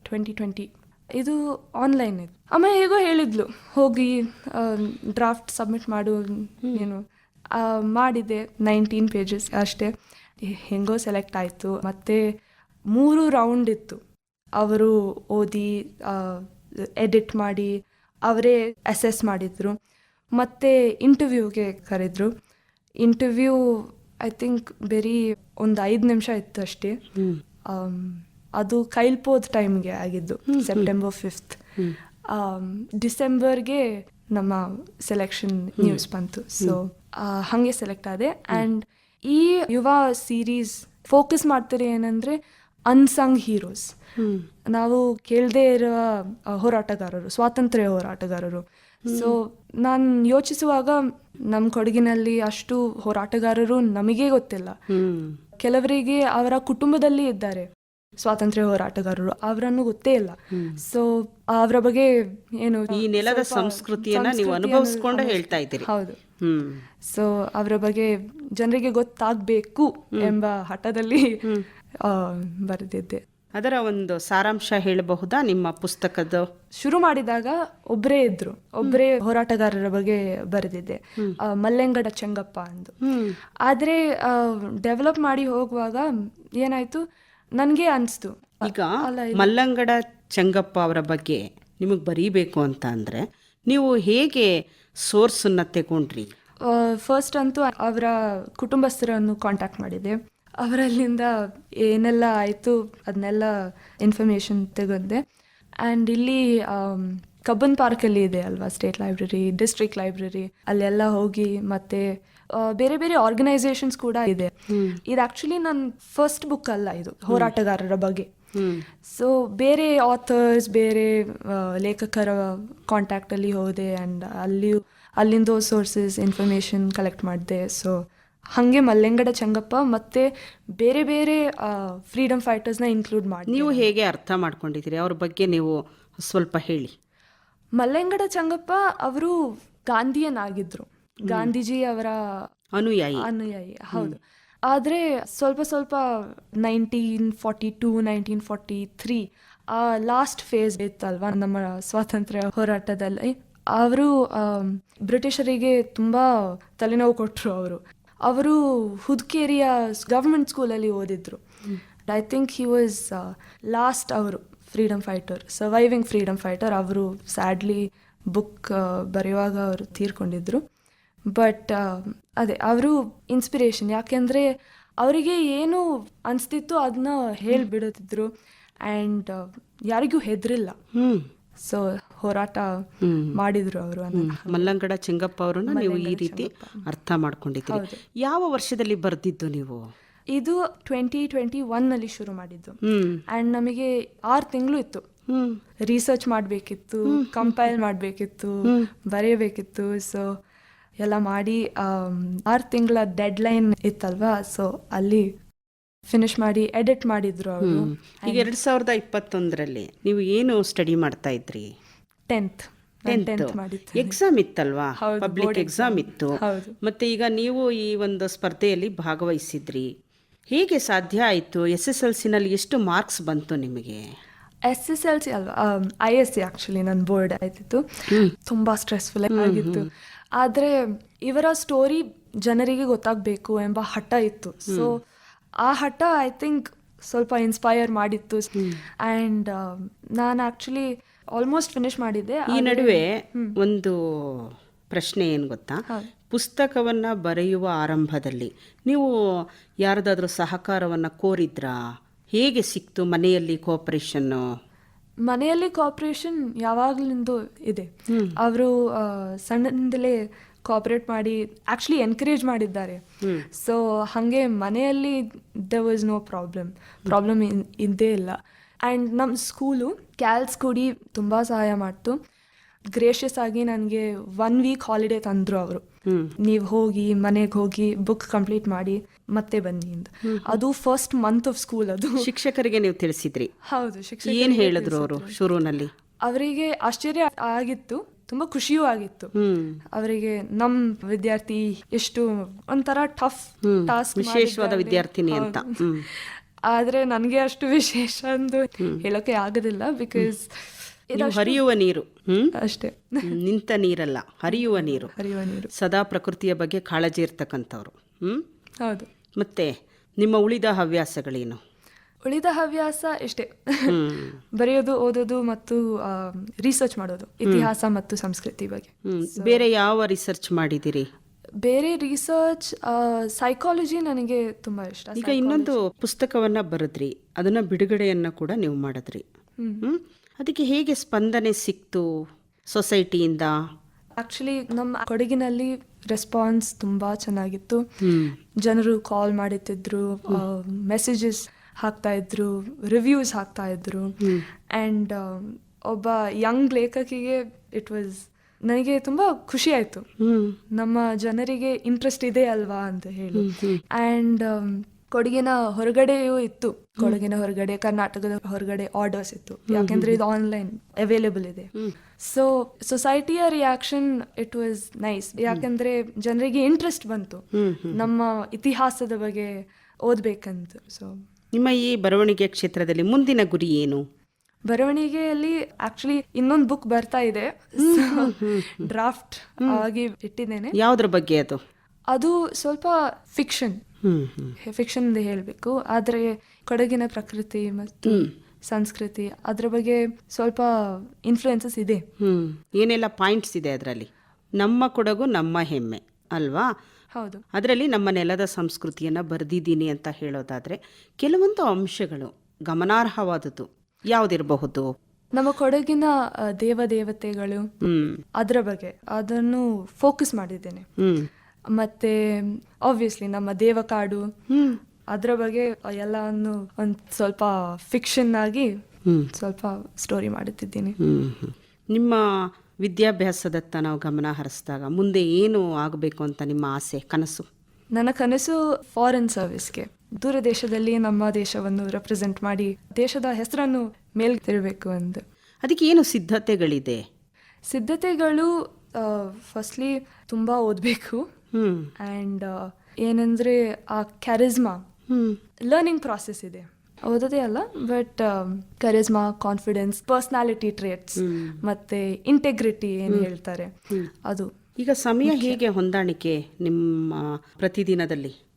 ಟ್ವೆಂಟಿ ಟ್ವೆಂಟಿ ಇದು ಆನ್ಲೈನ್ ಇದು. ಆಮೇಲೆ ಹೇಗೋ ಹೇಳಿದ್ಲು ಹೋಗಿ ಡ್ರಾಫ್ಟ್ ಸಬ್ಮಿಟ್ ಮಾಡು ಏನು. ಆ, ಮಾಡಿದೆ ನೈನ್ಟೀನ್ ಪೇಜಸ್ ಅಷ್ಟೇ. ಹೆಂಗೋ ಸೆಲೆಕ್ಟ್ ಆಯಿತು ಮತ್ತು ಮೂರು ರೌಂಡ್ ಇತ್ತು. ಅವರು ಓದಿ ಎಡಿಟ್ ಮಾಡಿ ಅವರೇ ಅಸೆಸ್ ಮಾಡಿದರು. ಮತ್ತೆ ಇಂಟರ್ವ್ಯೂಗೆ ಕರೆದ್ರು. ಇಂಟರ್ವ್ಯೂ ಐ ಥಿಂಕ್ ಬರೀ ಒಂದು ಐದು ನಿಮಿಷ ಇತ್ತು ಅಷ್ಟೇ. ಅದು ಕೈಲ್ಪೋದ್ ಟೈಮ್ಗೆ ಆಗಿದ್ದು ಸೆಪ್ಟೆಂಬರ್ ಫಿಫ್ತ್ ಡಿಸೆಂಬರ್ಗೆ ನಮ್ಮ ಸೆಲೆಕ್ಷನ್ ನ್ಯೂಸ್ ಬಂತು. ಸೊ ಹಾಗೆ ಸೆಲೆಕ್ಟ್ ಆದೆ. ಆ್ಯಂಡ್ ಈ ಯುವ ಸೀರೀಸ್ ಫೋಕಸ್ ಮಾಡ್ತಾರೆ ಏನಂದ್ರೆ ಅನ್ಸಂಗ್ ಹೀರೋಸ್ ನಾವು ಕೇಳದೇ ಇರುವ ಹೋರಾಟಗಾರರು ಸ್ವಾತಂತ್ರ್ಯ ಹೋರಾಟಗಾರರು. ಸೊ ನಾನು ಯೋಚಿಸುವಾಗ ನಮ್ಮ ಕೊಡಗಿನಲ್ಲಿ ಅಷ್ಟು ಹೋರಾಟಗಾರರು ನಮಗೆ ಗೊತ್ತಿಲ್ಲ. ಕೆಲವರಿಗೆ ಅವರ ಕುಟುಂಬದಲ್ಲಿ ಇದ್ದಾರೆ ಸ್ವಾತಂತ್ರ್ಯ ಹೋರಾಟಗಾರರು ಅವರನ್ನು ಗೊತ್ತೇ ಇಲ್ಲ. ಸೊ ಅವರ ಬಗ್ಗೆ ಏನು ಈ ನೆಲದ ಸಂಸ್ಕೃತಿಯನ್ನ ನೀವು ಅನುಭವಿಸ್ಕೊಂಡು ಹೇಳ್ತಾ ಇದ್ದೀರಿ. ಹೌದು. ಸೊ ಅವರ ಬಗ್ಗೆ ಜನರಿಗೆ ಗೊತ್ತಾಗಬೇಕು ಎಂಬ ಹಠದಲ್ಲಿ ಬರೆದಿದ್ದೆ. ಅದರ ಒಂದು ಸಾರಾಂಶ ಹೇಳಬಹುದಾ? ನಿಮ್ಮ ಪುಸ್ತಕದ ಶುರು ಮಾಡಿದಾಗ ಒಬ್ಬರೇ ಇದ್ರು. ಒಬ್ಬರೇ ಹೋರಾಟಗಾರರ ಬಗ್ಗೆ ಬರೆದಿದ್ದೆ. ಮಲ್ಲೆಂಗಡ ಚೆಂಗಪ್ಪ ಅಂದು. ಆದರೆ ಡೆವಲಪ್ ಮಾಡಿ ಹೋಗುವಾಗ ಏನಾಯ್ತು? ನನಗೆ ಅನಿಸ್ತು. ಈಗ ಮಲ್ಲಂಗಡ ಚಂಗಪ್ಪ ಅವರ ಬಗ್ಗೆ ನಿಮಗೆ ಬರೀಬೇಕು ಅಂತ ಅಂದ್ರೆ ನೀವು ಹೇಗೆ ಸೋರ್ಸನ್ನು ತಗೊಂಡ್ರಿ? ಫಸ್ಟ್ ಅಂತೂ ಅವರ ಕುಟುಂಬಸ್ಥರನ್ನು ಕಾಂಟ್ಯಾಕ್ಟ್ ಮಾಡಿದೆ. ಅವರಲ್ಲಿಂದ ಏನೆಲ್ಲ ಆಯಿತು ಅದನ್ನೆಲ್ಲ ಇನ್ಫಾರ್ಮೇಷನ್ ತೆಗೆದೆ ಆ್ಯಂಡ್ ಇಲ್ಲಿ ಆಮ್, ಕಬ್ಬನ್ ಪಾರ್ಕಲ್ಲಿ ಇದೆ ಅಲ್ವಾ ಸ್ಟೇಟ್ ಲೈಬ್ರರಿ ಡಿಸ್ಟ್ರಿಕ್ಟ್ ಲೈಬ್ರರಿ ಅಲ್ಲೆಲ್ಲ ಹೋಗಿ ಮತ್ತೆ ಬೇರೆ ಬೇರೆ ಆರ್ಗನೈಸೇಷನ್ಸ್ ಕೂಡ ಇದೆ. ಇದು ಆ್ಯಕ್ಚುಲಿ ನನ್ನ ಫಸ್ಟ್ ಬುಕ್ ಅಲ್ಲ ಇದು ಹೋರಾಟಗಾರರ ಬಗ್ಗೆ. ಸೊ ಬೇರೆ ಆಥರ್ಸ್ ಬೇರೆ ಲೇಖಕರ ಕಾಂಟ್ಯಾಕ್ಟಲ್ಲಿ ಹೋದೆ ಆ್ಯಂಡ್ ಅಲ್ಲಿ ಅಲ್ಲಿಂದ ಸೋರ್ಸಸ್ ಇನ್ಫಾರ್ಮೇಷನ್ ಕಲೆಕ್ಟ್ ಮಾಡಿದೆ. ಸೊ ಹಾಗೆ ಮಲ್ಲೆಂಗಡ ಚಂಗಪ್ಪ ಮತ್ತೆ ಬೇರೆ ಬೇರೆ ಫ್ರೀಡಮ್ ಫೈಟರ್ಸ್ನ ಇನ್ಕ್ಲೂಡ್ ಮಾಡಿ ನೀವು ಹೇಗೆ ಅರ್ಥ ಮಾಡ್ಕೊಂಡಿದ್ದೀರಿ? ಅವ್ರ ಬಗ್ಗೆ ನೀವು ಸ್ವಲ್ಪ ಹೇಳಿ. ಮಲ್ಲೆಂಗಡ ಚಂಗಪ್ಪ ಅವರು ಗಾಂಧಿಯನ್ ಆಗಿದ್ರು ಗಾಂಧೀಜಿ ಅವರ ಅನುಯಾಯಿ. ಅನುಯಾಯಿ ಹೌದು. ಆದರೆ ಸ್ವಲ್ಪ ಸ್ವಲ್ಪ nineteen forty two nineteen forty three ಆ ಲಾಸ್ಟ್ ಫೇಸ್ ಇತ್ತಲ್ವ ನಮ್ಮ ಸ್ವಾತಂತ್ರ್ಯ ಹೋರಾಟದಲ್ಲಿ. ಅವರು ಬ್ರಿಟಿಷರಿಗೆ ತುಂಬ ತಲೆನೋವು ಕೊಟ್ಟರು ಅವರು. ಅವರು ಹುದ್ಕೇರಿಯ ಗವರ್ಮೆಂಟ್ ಸ್ಕೂಲಲ್ಲಿ ಓದಿದ್ರು. I think he was last ಅವರು freedom fighter surviving freedom fighter ಅವರು ಸ್ಯಾಡ್ಲಿ ಬುಕ್ ಬರೆಯುವಾಗ ಅವರು ತೀರ್ಕೊಂಡಿದ್ರು. ಬಟ್ ಅದೇ ಅವರು ಇನ್ಸ್ಪಿರೇಷನ್ ಯಾಕೆಂದರೆ ಅವರಿಗೆ ಏನು ಅನಿಸ್ತಿತ್ತು ಅದನ್ನ ಹೇಳಿಬಿಡುತ್ತಿದ್ರು ಆ್ಯಂಡ್ ಯಾರಿಗೂ ಹೆದರಿಲ್ಲ. ಸೊ ಹೋರಾಟ ಮಾಡಿದ್ರು ಅವರು ಮಲ್ಲಂಗಡ ಚಿಂಗಪ್ಪ ಅವರನ್ನ ನೀವು ಈ ರೀತಿ ಅರ್ಥ ಮಾಡ್ಕೊಂಡಿದ್ದೀರಿ. ಯಾವ ವರ್ಷದಲ್ಲಿ ಬರ್ದಿದ್ದು ನೀವು? ಇದು ಟ್ವೆಂಟಿ ಟ್ವೆಂಟಿ ಒನ್ನಲ್ಲಿ ಶುರು ಮಾಡಿದ್ದು. ಅಂಡ್ ಆ್ಯಂಡ್ ನಮಗೆ ಆರು ತಿಂಗಳು ಇತ್ತು. ರಿಸರ್ಚ್ ಮಾಡಬೇಕಿತ್ತು ಕಂಪೈಲ್ ಮಾಡಬೇಕಿತ್ತು ಬರೆಯಬೇಕಿತ್ತು. ಸೊ ಎಲ್ಲ ಮಾಡಿ ಆರು ತಿಂಗಳ ಡೆಡ್ಲೈನ್ ಇತ್ತಲ್ವಾ? ಸೊ ಅಲ್ಲಿ ಫಿನಿಶ್ ಮಾಡಿ ಎಡಿಟ್ ಮಾಡಿದ್ರು ಅವರು. ಈಗ ಎರಡ್ ಸಾವಿರದ ಇಪ್ಪತ್ತೊಂದರಲ್ಲಿ ನೀವು ಏನು ಸ್ಟಡಿ ಮಾಡ್ತಾ ಇದ್ರಿ? ಟೆಂತ್ ಟೆಂತ್ ಎಕ್ಸಾಮ್ ಇತ್ತಲ್ವಾ? ಪಬ್ಲಿಕ್ ಎಕ್ಸಾಮ್ ಇತ್ತು. ಮತ್ತೆ ಈಗ ನೀವು ಈ ಒಂದು ಸ್ಪರ್ಧೆಯಲ್ಲಿ ಭಾಗವಹಿಸಿದ್ರಿ. ಹೇಗೆ ಸಾಧ್ಯ ಆಯಿತು? ಎಸ್ ಎಸ್ ಎಲ್ ಸಿನಲ್ಲಿ ಎಷ್ಟು ಮಾರ್ಕ್ಸ್ ಬಂತು ನಿಮಗೆ? ಎಸ್ ಎಸ್ ಎಲ್ ಸಿ ಅಲ್ವಾ? ಐ ಎಸ್ ಸಿ ಆ್ಯಕ್ಚುಲಿ ನನ್ನ ಬೋರ್ಡ್ ಆಯ್ತಿತ್ತು. ತುಂಬ ಸ್ಟ್ರೆಸ್ಫುಲ್ ಆಗಿತ್ತು. ಆದರೆ ಇವರ ಸ್ಟೋರಿ ಜನರಿಗೆ ಗೊತ್ತಾಗಬೇಕು ಎಂಬ ಹಠ ಇತ್ತು. ಸೊ ಆ ಹಠ ಐ ಥಿಂಕ್ ಸ್ವಲ್ಪ ಇನ್ಸ್ಪೈರ್ ಮಾಡಿತ್ತು. ಆ್ಯಂಡ್ ನಾನು ಆ್ಯಕ್ಚುಲಿ ಆಲ್ಮೋಸ್ಟ್ ಫಿನಿಶ್ ಮಾಡಿದ್ದೆ ಈ ನಡುವೆ ಒಂದು ಪ್ರಶ್ನೆ ಏನು ಗೊತ್ತಾ? ಪುಸ್ತಕವನ್ನ ಬರೆಯುವ ಆರಂಭದಲ್ಲಿ ನೀವು ಯಾರದಾದ್ರೂ ಸಹಕಾರವನ್ನ ಕೋರಿದ್ರಾ? ಹೇಗೆ ಸಿಕ್ತು ಮನೆಯಲ್ಲಿ ಕೋಪರೇಷನ್ನು ಮನೆಯಲ್ಲಿ ಕೋಪರೇಷನ್ ಯಾವಾಗಲಿಂದ ಇದೆ. ಅವರು ಸಣ್ಣದಿಂದಲೇ ಕೋಪರೇಟ್ ಮಾಡಿ ಆಕ್ಚುಲಿ ಎನ್ಕರೇಜ್ ಮಾಡಿದ್ದಾರೆ. ಸೊ ಹಾಗೆ ಮನೆಯಲ್ಲಿ the was no problem problem ಇದ್ದೇ ಇಲ್ಲ. ಆ್ಯಂಡ್ ನಮ್ಮ ಸ್ಕೂಲು ಕ್ಯಾಲ್ಸ್ ಕೂಡಿ ತುಂಬ ಸಹಾಯ ಮಾಡ್ತು. ಗ್ರೇಷಿಯಸ್ ಆಗಿ ನನಗೆ ಒನ್ ವೀಕ್ ಹಾಲಿಡೇ ತಂದರು ಅವರು. ನೀವು ಹೋಗಿ ಮನೆಗೆ ಹೋಗಿ ಬುಕ್ ಕಂಪ್ಲೀಟ್ ಮಾಡಿ ಮತ್ತೆ ಬನ್ನಿ ಅಂತ ಅದು ಫಸ್ಟ್ ಮಂತ್ ಆಫ್ ಸ್ಕೂಲ್ ಅದು. ಶಿಕ್ಷಕರಿಗೆ ನೀವು ತಿಳಿಸಿದ್ರಿ? ಹೌದು ಶಿಕ್ಷಕ ಏನು ಹೇಳಿದ್ರು ಅವರು ಶುರುನಲ್ಲಿ ಅವರಿಗೆ ಆಶ್ಚರ್ಯ ಆಗಿತ್ತು ತುಂಬಾ ಖುಷಿಯೂ ಆಗಿತ್ತು. ಅವರಿಗೆ ನಮ್ ವಿದ್ಯಾರ್ಥಿ ಎಷ್ಟು ಒಂಥರ ಟಫ್ ಟಾಸ್ಕ್ ವಿಶೇಷವಾದ ವಿದ್ಯಾರ್ಥಿನಿ ಅಂತ. ಆದ್ರೆ ನನಗೆ ಅಷ್ಟು ವಿಶೇಷ ಅಂದು ಹೇಳೋಕೆ ಆಗೋದಿಲ್ಲ ಬಿಕಾಸ್ ಹರಿಯುವ ನೀರು ಅಷ್ಟೇ. ನಿಂತ ನೀರಲ್ಲ ಹರಿಯುವ ನೀರು. ಹರಿಯುವ ನೀರು. ಸದಾ ಪ್ರಕೃತಿಯ ಬಗ್ಗೆ ಕಾಳಜಿ ಇರ್ತಕ್ಕಂಥವ್ರು ಹ್ಮ್? ಹೌದು. ಮತ್ತೆ ನಿಮ್ಮ ಉಳಿದ ಹವ್ಯಾಸಗಳೇನು? ಉಳಿದ ಹವ್ಯಾಸ ಇಷ್ಟೇ ಬರೆಯೋದು ಓದೋದು ಮತ್ತು ರಿಸರ್ಚ್ ಮಾಡೋದು ಇತಿಹಾಸ ಮತ್ತು ಸಂಸ್ಕೃತಿ ಬಗ್ಗೆ. ಬೇರೆ ಯಾವ ರಿಸರ್ಚ್ ಮಾಡಿದಿರಿ? ಬೇರೆ ರಿಸರ್ಚ್ ಸೈಕಾಲಜಿ ನನಗೆ ತುಂಬಾ ಇಷ್ಟ. ಈಗ ಇನ್ನೊಂದು ಪುಸ್ತಕವನ್ನ ಬರದ್ರಿ. ಅದನ್ನ ಬಿಡುಗಡೆಯನ್ನ ಕೂಡ ನೀವು ಮಾಡಿದ್ರಿ. ಅದಕ್ಕೆ ಹೇಗೆ ಸ್ಪಂದನೆ ಸಿಕ್ತು ಸೊಸೈಟಿಯಿಂದ? ಆಕ್ಚುಲಿ ನಮ್ಮ ಕೊಡಗಿನಲ್ಲಿ ರೆಸ್ಪಾನ್ಸ್ ತುಂಬಾ ಚೆನ್ನಾಗಿತ್ತು. ಜನರು ಕಾಲ್ ಮಾಡುತ್ತಿದ್ರು ಮೆಸೇಜಸ್ ಹಾಕ್ತಾ ಇದ್ರು ರಿವ್ಯೂಸ್ ಹಾಕ್ತಾ ಇದ್ರು. ಆ್ಯಂಡ್ ಒಬ್ಬ ಯಂಗ್ ಲೇಖಕಿಗೆ ಇಟ್ ವಾಸ್ ನನಗೆ ತುಂಬಾ ಖುಷಿ ಆಯ್ತು. ನಮ್ಮ ಜನರಿಗೆ ಇಂಟ್ರೆಸ್ಟ್ ಇದೆ ಅಲ್ವಾ ಅಂತ ಹೇಳಿ. ಅಂಡ್ ಕೊಡಗಿನ ಹೊರಗಡೆಯೂ ಇತ್ತು. ಕೊಡಗಿನ ಹೊರಗಡೆ ಕರ್ನಾಟಕದ ಹೊರಗಡೆ ಆರ್ಡರ್ಸ್ ಇತ್ತು. ಯಾಕೆಂದ್ರೆ ಇದು ಆನ್ಲೈನ್ ಅವೈಲೇಬಲ್ ಇದೆ. ಸೊ ಸೊಸೈಟಿಯ ರಿಯಾಕ್ಷನ್ ಇಟ್ ವಾಸ್ ನೈಸ್ ಯಾಕಂದ್ರೆ ಜನರಿಗೆ ಇಂಟ್ರೆಸ್ಟ್ ಬಂತು. ನಮ್ಮ ಇತಿಹಾಸದ ಬಗ್ಗೆ ಓದ್ಬೇಕಂತ. ಸೊ ನಿಮ್ಮ ಈ ಬರವಣಿಗೆ ಕ್ಷೇತ್ರದಲ್ಲಿ ಮುಂದಿನ ಗುರಿ ಏನು? ಬರವಣಿಗೆಯಲ್ಲಿ ಆಕ್ಚುಲಿ ಇನ್ನೊಂದು ಬುಕ್ ಬರ್ತಾ ಇದೆ. ಡ್ರಾಫ್ಟ್ ಆಗಿ ಇಟ್ಟಿದ್ದೇನೆ. ಯಾವ್ದ್ರ ಬಗ್ಗೆ ಅದು? ಅದು ಸ್ವಲ್ಪ ಫಿಕ್ಷನ್ ಫಿಕ್ಷನ್ ಹೇಳಬೇಕು. ಆದರೆ ಕೊಡಗಿನ ಪ್ರಕೃತಿ ಮತ್ತು ಸಂಸ್ಕೃತಿ ಅದ್ರ ಬಗ್ಗೆ ಸ್ವಲ್ಪ ಇನ್ಫ್ಲುಯೆನ್ಸಸ್ ಇದೆ. ಏನೆಲ್ಲ ಪಾಯಿಂಟ್ಸ್ ಇದೆ ಅದರಲ್ಲಿ? ನಮ್ಮ ಕೊಡಗು ನಮ್ಮ ಹೆಮ್ಮೆ ಅಲ್ವಾ? ಹೌದು. ಅದರಲ್ಲಿ ನಮ್ಮ ನೆಲದ ಸಂಸ್ಕೃತಿಯನ್ನು ಬರೆದಿದ್ದೀನಿ ಅಂತ ಹೇಳೋದಾದ್ರೆ ಕೆಲವೊಂದು ಅಂಶಗಳು ಗಮನಾರ್ಹವಾದದ್ದು. ಯಾವುದಿರಬಹುದು. ನಮ್ಮ ಕೊಡಗಿನ ದೇವ ದೇವತೆಗಳು ಹ್ಮ್. ಅದರ ಬಗ್ಗೆ ಅದನ್ನು ಫೋಕಸ್ ಮಾಡಿದ್ದೇನೆ. ಹ್ಮ್. ಮತ್ತೆ ಆಬ್ವಿಯಸ್ಲಿ ನಮ್ಮ ದೇವಕಾಡು ಹ್ಮ್. ಅದರ ಬಗ್ಗೆ ಎಲ್ಲವನ್ನು ಒಂದು ಸ್ವಲ್ಪ ಫಿಕ್ಷನ್ ಆಗಿ ಹ್ಮ್. ಸ್ವಲ್ಪ ಸ್ಟೋರಿ ಮಾಡುತ್ತಿದ್ದೀನಿ. ಹ್ಮ್ ಹ್ಮ್. ನಿಮ್ಮ ವಿದ್ಯಾಭ್ಯಾಸದತ್ತ ನಾವು ಗಮನ ಹರಿಸಿದಾಗ ಮುಂದೆ ಏನು ಆಗಬೇಕು ಅಂತ ನಿಮ್ಮ ಆಸೆ ಕನಸು? ನನ್ನ ಕನಸು ಫಾರಿನ್ ಸರ್ವಿಸ್ಗೆ ದೂರ ದೇಶದಲ್ಲಿ ನಮ್ಮ ದೇಶವನ್ನು ರೆಪ್ರೆಸೆಂಟ್ ಮಾಡಿ ದೇಶದ ಹೆಸರನ್ನು ಮೇಲ್ ತಿರಬೇಕು ಅಂತ ಅದಕ್ಕೆ ಏನು ಸಿದ್ಧತೆಗಳಿದೆ? ಸಿದ್ಧತೆಗಳು ಫಸ್ಟ್ಲಿ ತುಂಬ ಓದಬೇಕು. ಆ್ಯಂಡ್ ಏನಂದರೆ ಆ ಕ್ಯಾರಿಸ್ಮಾ ಲರ್ನಿಂಗ್ ಪ್ರಾಸೆಸ್ ಇದೆ. ಓದೋದೇ ಅಲ್ಲ but charisma confidence personality traits ಮತ್ತೆ ಇಂಟೆಗ್ರಿಟಿ ಏನು ಹೇಳ್ತಾರೆ. ಅದು ಈಗ ಸಮಯ ಹೇಗೆ ಹೊಂದಾಣಿಕೆ ನಿಮ್ಮ ಪ್ರತಿದಿನದಲ್ಲಿ?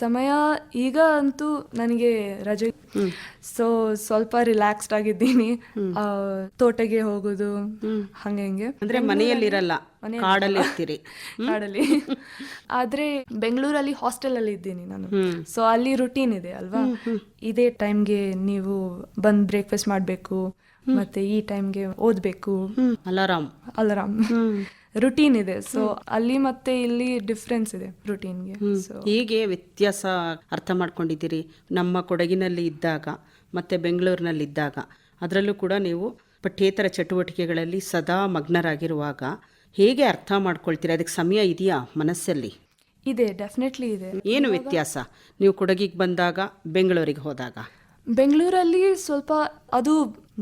ಸಮಯ ಈಗ ಅಂತೂ ನನಗೆ ರಜೆ. ಸೊ ಸ್ವಲ್ಪ ರಿಲ್ಯಾಕ್ಸ್ಡ್ ಆಗಿದ್ದೀನಿ. ತೋಟಗೆ ಹೋಗೋದು ಹಂಗೆ ಹಂಗೆ. ಅಂದ್ರೆ ಮನೆಯಲ್ಲಿರಲ್ಲ ಕಾಡಲ್ಲಿ ಇರ್ತೀರಿ. ಕಾಡಲ್ಲಿ. ಆದ್ರೆ ಬೆಂಗಳೂರಲ್ಲಿ ಹಾಸ್ಟೆಲ್ ಅಲ್ಲಿ ಇದ್ದೀನಿ ನಾನು. ಸೊ ಅಲ್ಲಿ ರುಟೀನ್ ಇದೆ ಅಲ್ವಾ? ಇದೇ ಟೈಮ್ಗೆ ನೀವು ಬಂದ್ ಬ್ರೇಕ್ಫಾಸ್ಟ್ ಮಾಡಬೇಕು ಮತ್ತೆ ಈ ಟೈಮ್ಗೆ ಓದ್ಬೇಕು. ಅಲಾರಾಮ್. ಅಲಾರಾಮ್. ರುಟೀನ್ ಇದೆ. ಸೊ ಅಲ್ಲಿ ಮತ್ತೆ ಇಲ್ಲಿ ಡಿಫ್ರೆನ್ಸ್ ಇದೆ ರುಟೀನ್ಗೆ ಸೊ ಹೇಗೆ ವ್ಯತ್ಯಾಸ ಅರ್ಥ ಮಾಡ್ಕೊಂಡಿದ್ದೀರಿ. ನಮ್ಮ ಕೊಡಗಿನಲ್ಲಿ ಇದ್ದಾಗ ಮತ್ತೆ ಬೆಂಗಳೂರಿನಲ್ಲಿ ಇದ್ದಾಗ ಅದರಲ್ಲೂ ಕೂಡ ನೀವು ಪಠ್ಯೇತರ ಚಟುವಟಿಕೆಗಳಲ್ಲಿ ಸದಾ ಮಗ್ನರಾಗಿರುವಾಗ ಹೇಗೆ ಅರ್ಥ ಮಾಡ್ಕೊಳ್ತೀರಿ? ಅದಕ್ಕೆ ಸಮಯ ಇದೆಯಾ ಮನಸ್ಸಲ್ಲಿ? ಇದೆ ಡೆಫಿನೆಟ್ಲಿ ಇದೆ. ಏನು ವ್ಯತ್ಯಾಸ? ನೀವು ಕೊಡಗಿಗೆ ಬಂದಾಗ ಬೆಂಗಳೂರಿಗೆ ಹೋದಾಗ? ಬೆಂಗಳೂರಲ್ಲಿ ಸ್ವಲ್ಪ ಅದು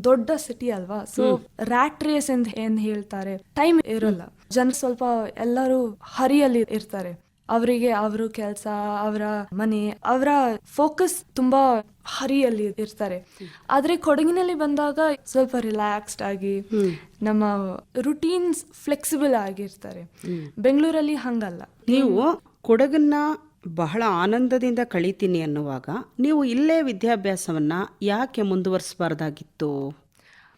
ದೊಡ್ಡ ಸಿಟಿ ಅಲ್ವಾ? ಸೊ ರ್ಯಾಟ್ ರೇಸ್ ಅಂತ ಏನ್ ಹೇಳ್ತಾರೆ. ಟೈಮ್ ಇರೋಲ್ಲ. ಜನ ಸ್ವಲ್ಪ ಎಲ್ಲರೂ ಹರಿಯಲ್ಲಿ ಇರ್ತಾರೆ. ಅವರಿಗೆ ಅವರ ಕೆಲಸ ಅವರ ಮನೆ ಅವರ ಫೋಕಸ್ ತುಂಬಾ ಹರಿಯಲ್ಲಿ ಇರ್ತಾರೆ. ಆದ್ರೆ ಕೊಡಗಿನಲ್ಲಿ ಬಂದಾಗ ಸ್ವಲ್ಪ ರಿಲ್ಯಾಕ್ಸ್ಡ್ ಆಗಿ ನಮ್ಮ ರುಟೀನ್ಸ್ ಫ್ಲೆಕ್ಸಿಬಲ್ ಆಗಿರ್ತಾರೆ. ಬೆಂಗಳೂರಲ್ಲಿ ಹಂಗಲ್ಲ. ನೀವು ಕೊಡಗನ್ನ ಬಹಳ ಆನಂದದಿಂದ ಕಳೀತೀನಿ ಅನ್ನುವಾಗ ನೀವು ಇಲ್ಲೇ ವಿದ್ಯಾಭ್ಯಾಸವನ್ನ ಯಾಕೆ ಮುಂದುವರಿಸಬಾರ್ದಾಗಿತ್ತು?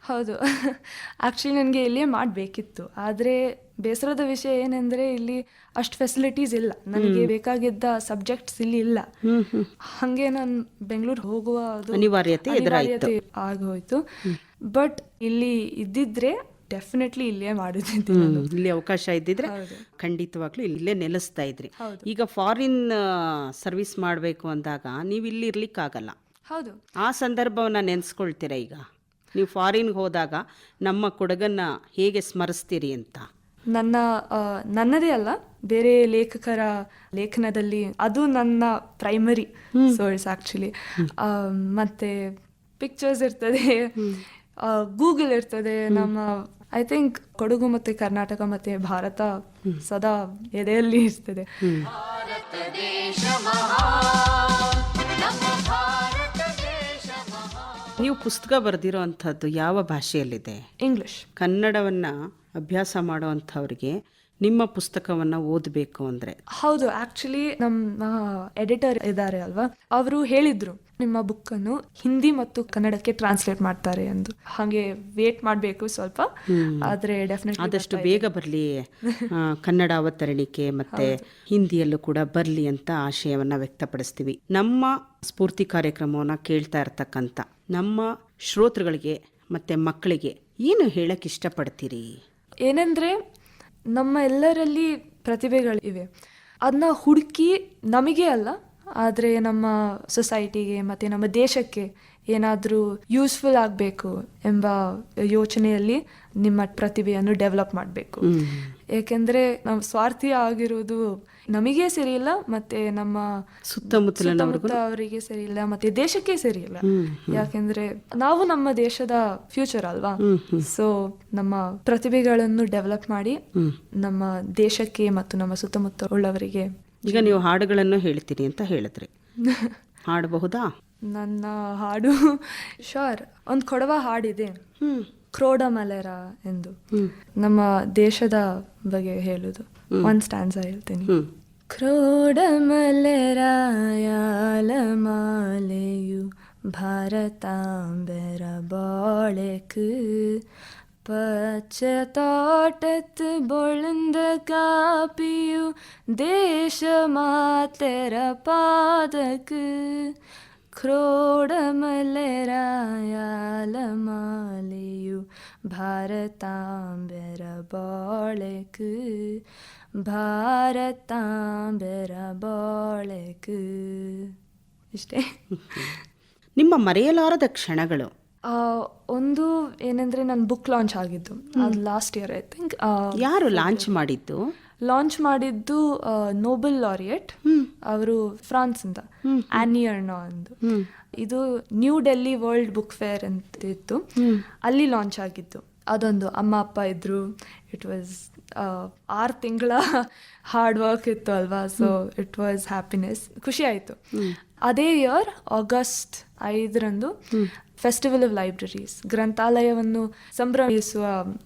ಹೌದು. ಆ್ಯಕ್ಚುಲಿ ನನಗೆ ಇಲ್ಲೇ ಮಾಡಬೇಕಿತ್ತು. ಆದರೆ ಬೇಸರದ ವಿಷಯ ಏನಂದ್ರೆ ಇಲ್ಲಿ ಅಷ್ಟು ಫೆಸಿಲಿಟೀಸ್ ಇಲ್ಲ. ನನಗೆ ಬೇಕಾಗಿದ್ದ ಸಬ್ಜೆಕ್ಟ್ಸ್ ಇಲ್ಲಿ ಇಲ್ಲ. ಹಂಗೆ ನಾನು ಬೆಂಗಳೂರು ಹೋಗುವ ಅನಿವಾರ್ಯತೆ ಆಗೋಯ್ತು. ಬಟ್ ಇಲ್ಲಿ ಇದ್ದಿದ್ರೆ ಡೆಫಿನೆಟ್ಲಿ ಇಲ್ಲೇ ಮಾಡಿದ್ದೆ ಇಲ್ಲಿ ಅವಕಾಶ ಇದ್ದಿದ್ರೆ ಖಂಡಿತವಾಗ್ಲೂ ಇಲ್ಲೇ ನೆಲೆಸ್ತಾ ಇದ್ರಿ. ಈಗ ಫಾರಿನ್ ಸರ್ವಿಸ್ ಮಾಡಬೇಕು ಅಂದಾಗ ನೀವು ಇಲ್ಲಿ ಇರ್ಲಿಕ್ಕಾಗಲ್ಲ. ಹೌದು. ಆ ಸಂದರ್ಭವನ್ನ ನೆನೆಸ್ಕೊಳ್ತೀರಾ ಈಗ? ನೀವು ಫಾರಿನ್ಗೆ ಹೋದಾಗ ನಮ್ಮ ಕೊಡಗನ್ನ ಹೇಗೆ ಸ್ಮರಿಸ್ತೀರಿ ಅಂತ? ನನ್ನ ನನ್ನದೇ ಅಲ್ಲ ಬೇರೆ ಲೇಖಕರ ಲೇಖನದಲ್ಲಿ ಅದು ನನ್ನ ಪ್ರೈಮರಿ ಸೋರ್ಸ್ ಆ್ಯಕ್ಚುಲಿ ಮತ್ತೆ ಪಿಕ್ಚರ್ಸ್ ಇರ್ತದೆ ಗೂಗಲ್ ಇರ್ತದೆ ನಮ್ಮ ಐ ಥಿಂಕ್ ಕೊಡಗು ಮತ್ತೆ ಕರ್ನಾಟಕ ಮತ್ತೆ ಭಾರತ ಸದಾ ಎದೆಯಲ್ಲಿ ಇರ್ತದೆ. ನೀವು ಪುಸ್ತಕ ಬರೆದಿರೋ ಅಂಥದ್ದು ಯಾವ ಭಾಷೆಯಲ್ಲಿದೆ? ಇಂಗ್ಲಿಷ್ ಕನ್ನಡವನ್ನ ಅಭ್ಯಾಸ ಮಾಡೋವಂಥವ್ರಿಗೆ ನಿಮ್ಮ ಪುಸ್ತಕವನ್ನ ಓದಬೇಕು ಅಂದ್ರೆ? ಹೌದು ಆಕ್ಚುಲಿ ನಮ್ಮ ಎಡಿಟರ್ ಇದ್ದಾರೆ ಅಲ್ವಾ? ಅವರು ಹೇಳಿದ್ರು ನಿಮ್ಮ ಬುಕ್ ಅನ್ನು ಹಿಂದಿ ಮತ್ತು ಕನ್ನಡಕ್ಕೆ ಟ್ರಾನ್ಸ್ಲೇಟ್ ಮಾಡ್ತಾರೆ ಎಂದು. ಹಾಗೆ ವೇಟ್ ಮಾಡಬೇಕು ಸ್ವಲ್ಪ ಆದ್ರೆ ಡೆಫಿನೆಟ್ ಆದಷ್ಟು ಬೇಗ ಬರಲಿ ಕನ್ನಡ ಅವತರಣಿಕೆ ಮತ್ತೆ ಹಿಂದಿಯಲ್ಲೂ ಕೂಡ ಬರಲಿ ಅಂತ ಆಶಯವನ್ನ ವ್ಯಕ್ತಪಡಿಸ್ತೀವಿ. ನಮ್ಮ ಸ್ಫೂರ್ತಿ ಕಾರ್ಯಕ್ರಮವನ್ನ ಕೇಳ್ತಾ ಇರ್ತಕ್ಕಂಥ ನಮ್ಮ ಶ್ರೋತೃಗಳಿಗೆ ಮತ್ತೆ ಮಕ್ಕಳಿಗೆ ಏನು ಹೇಳಕ್ ಇಷ್ಟಪಡ್ತೀರಿ? ಏನಂದ್ರೆ ನಮ್ಮ ಎಲ್ಲರಲ್ಲಿ ಪ್ರತಿಭೆಗಳಿವೆ. ಅದನ್ನ ಹುಡುಕಿ ನಮಗೆ ಅಲ್ಲ ಆದರೆ ನಮ್ಮ ಸೊಸೈಟಿಗೆ ಮತ್ತು ನಮ್ಮ ದೇಶಕ್ಕೆ ಏನಾದರೂ ಯೂಸ್ಫುಲ್ ಆಗಬೇಕು ಎಂಬ ಯೋಚನೆಯಲ್ಲಿ ನಿಮ್ಮ ಪ್ರತಿಭೆಯನ್ನು ಡೆವಲಪ್ ಮಾಡಬೇಕು. ಏಕೆಂದರೆ ನಾವು ಸ್ವಾರ್ಥಿ ಆಗಿರೋದು ನಮಗೆ ಇಲ್ಲ ಮತ್ತೆ ನಮ್ಮ ಸುತ್ತಮುತ್ತಲಿನವ್ರಿಗೂ ಸುತ್ತಮುತ್ತ ಅವರಿಗೆ ಸರಿ ಇಲ್ಲ ಮತ್ತೆ ದೇಶಕ್ಕೆ ಸರಿ ಇಲ್ಲ ಯಾಕೆಂದ್ರೆ ನಾವು ನಮ್ಮ ದೇಶದ ಫ್ಯೂಚರ್ ಅಲ್ವಾ? ಸೊ ನಮ್ಮ ಪ್ರತಿಭೆಗಳನ್ನು ಡೆವಲಪ್ ಮಾಡಿ ನಮ್ಮ ದೇಶಕ್ಕೆ ಮತ್ತು ನಮ್ಮ ಸುತ್ತಮುತ್ತ ಉಳ್ಳವರಿಗೆ ಈಗ ನೀವು ಹಾಡುಗಳನ್ನು ಹೇಳ್ತೀನಿ ಅಂತ ಹೇಳಿದ್ರಿ. ಹಾಡಬಹುದಾ? ನನ್ನ ಹಾಡು ಶೋರ್ ಒಂದು ಕೊಡವ ಹಾಡಿದೆ ಹ್ಮ್ ಕ್ರೋಡ ಮಲೆರ ಎಂದು ನಮ್ಮ ದೇಶದ ಬಗ್ಗೆ ಹೇಳುದು ಒಂದ್ ಸ್ಟ್ಯಾನ್ಸ ಹೇಳ್ತೀನಿ ಹ್ಮ್ ക്രോഡമലരായാല മാലയു ഭാരതാംബര ബോളക്ക് പച്ചത്തോട്ടത്ത് ബൊളുന്ത കാപ്പിയു ദേശമാതര പാതക്ക് ക്രോഡമലരായാല മാലയു ഭാരതാംബര ബോളക്ക് ಭಾರತಾಂಬರ ಬಾಳಕು ಇಷ್ಟೇ ನಿಮ್ಮ ಮರೆಯಲಾರದ ಕ್ಷಣಗಳು ಆ, ಒಂದು ಏನಂದ್ರೆ ನನ್ನ ಬುಕ್ ಲಾಂಚ್ ಆಗಿದ್ದು ಅದು ಲಾಸ್ಟ್ ಇಯರ್ ಐ ಥಿಂಕ್ ಯಾರು ಲಾಂಚ್ ಮಾಡಿದ್ದು ಲಾಂಚ್ ಮಾಡಿದ್ದು ನೋಬೆಲ್ ಲಾರಿಯಟ್ ಅವರು ಫ್ರಾನ್ಸ್ ಅಂತ ಆನಿಯರ್ನೋ ಅಂದು. ಇದು New Delhi world book fair ಅಂತ ಇತ್ತು. ಅಲ್ಲಿ ಲಾಂಚ್ ಆಗಿತ್ತು ಅದೊಂದು ಅಮ್ಮ ಅಪ್ಪ ಇದ್ರು. ಇಟ್ ವಾಸ್ ಆರು ತಿಂಗಳ ಹಾರ್ಡ್ ವರ್ಕ್ ಇತ್ತು ಅಲ್ವಾ? ಸೊ ಇಟ್ ವಾಸ್ ಹ್ಯಾಪಿನೆಸ್ ಖುಷಿ ಆಯಿತು. ಅದೇ ಇಯರ್ ಆಗಸ್ಟ್ ಐದರಂದು ಫೆಸ್ಟಿವಲ್ ಆಫ್ ಲೈಬ್ರರೀಸ್ ಗ್ರಂಥಾಲಯವನ್ನು ಸಂಭ್ರಮಿಸುವ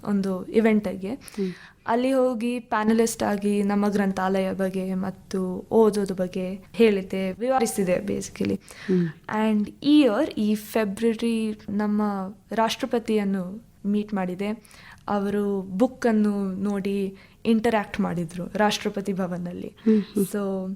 ಒಂದು ಇವೆಂಟಿಗೆ ಅಲ್ಲಿ ಹೋಗಿ ಪ್ಯಾನಲಿಸ್ಟ್ ಆಗಿ ನಮ್ಮ ಗ್ರಂಥಾಲಯ ಬಗ್ಗೆ ಮತ್ತು ಓದೋದು ಬಗ್ಗೆ ಹೇಳಿದ್ದೆ ವಿವರಿಸಿದೆ ಬೇಸಿಕಲಿ ಆ್ಯಂಡ್ ಈ ಇಯರ್ ಈ ಫೆಬ್ರವರಿ ನಮ್ಮ ರಾಷ್ಟ್ರಪತಿಯನ್ನು ಮೀಟ್ ಮಾಡಿದೆ. ಅವರು ಬುಕ್ಕನ್ನು ನೋಡಿ ಇಂಟರ್ಯಾಕ್ಟ್ ಮಾಡಿದ್ರು ರಾಷ್ಟ್ರಪತಿ ಭವನಲ್ಲಿ ಸೊ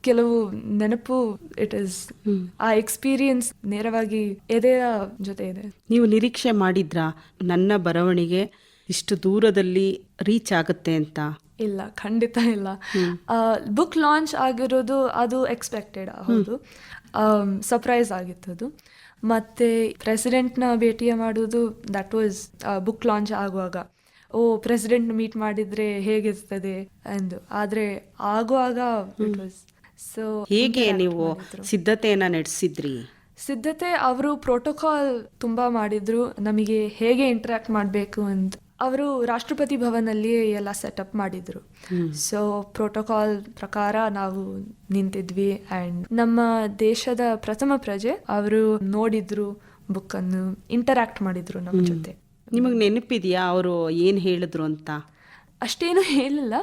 ಕೆಲವು ನೆನಪು ಇಟ್ ಇಸ್ ಆ ಎಕ್ಸ್ಪೀರಿಯನ್ಸ್ ನೇರವಾಗಿ ಎದೆಯ ಜೊತೆ ಇದೆ ನೀವು ನಿರೀಕ್ಷೆ ಮಾಡಿದ್ರಾ ನನ್ನ ಬರವಣಿಗೆ? ಇಷ್ಟು ದೂರದಲ್ಲಿ ರೀಚ್ ಆಗುತ್ತೆ ಅಂತ? ಇಲ್ಲ ಖಂಡಿತ ಇಲ್ಲ. ಬುಕ್ ಲಾಂಚ್ ಆಗಿರೋದು ಅದು ಎಕ್ಸ್ಪೆಕ್ಟೆಡ್ ಹೌದು. ಸರ್ಪ್ರೈಸ್ ಆಗಿತ್ತು ಅದು ಮತ್ತೆ ಪ್ರೆಸಿಡೆಂಟ್ನ ಭೇಟಿಯ ಮಾಡೋದು ದಟ್ ವಾಸ್ ಬುಕ್ ಲಾಂಚ್ ಆಗುವಾಗ. ಓ ಪ್ರೆಸಿಡೆಂಟ್ ಮೀಟ್ ಮಾಡಿದ್ರೆ ಹೇಗಿರ್ತದೆ ಎಂದು. ಆದ್ರೆ ಆಗುವಾಗ ಇಟ್ ವಾಸ್ ಸೊ ಹೇಗೆ ನೀವು ಸಿದ್ಧತೆಯನ್ನ ನಡೆಸಿದ್ರಿ? ಸಿದ್ಧತೆ ಅವರು ಪ್ರೋಟೋಕಾಲ್ ತುಂಬಾ ಮಾಡಿದ್ರು. ನಮಗೆ ಹೇಗೆ ಇಂಟ್ರಾಕ್ಟ್ ಮಾಡಬೇಕು ಅಂತ ಅವರು ರಾಷ್ಟ್ರಪತಿ ಭವನಲ್ಲಿ ಎಲ್ಲ ಸೆಟಪ್ ಮಾಡಿದ್ರು. ಸೊ ಪ್ರೋಟೋಕಾಲ್ ಪ್ರಕಾರ ನಾವು ನಿಂತಿದ್ವಿ ಅಂಡ್ ನಮ್ಮ ದೇಶದ ಪ್ರಥಮ ಪ್ರಜೆ ಅವರು ನೋಡಿದ್ರು ಬುಕ್ಕನ್ನು ಇಂಟರಾಕ್ಟ್ ಮಾಡಿದ್ರು ನಮ್ಮ ಜೊತೆ. ನಿಮಗೆ ನೆನಪಿದೆಯಾ ಅವರು ಏನು ಹೇಳಿದ್ರು ಅಂತ? ಅಷ್ಟೇನು ಹೇಳಿಲ್ಲ.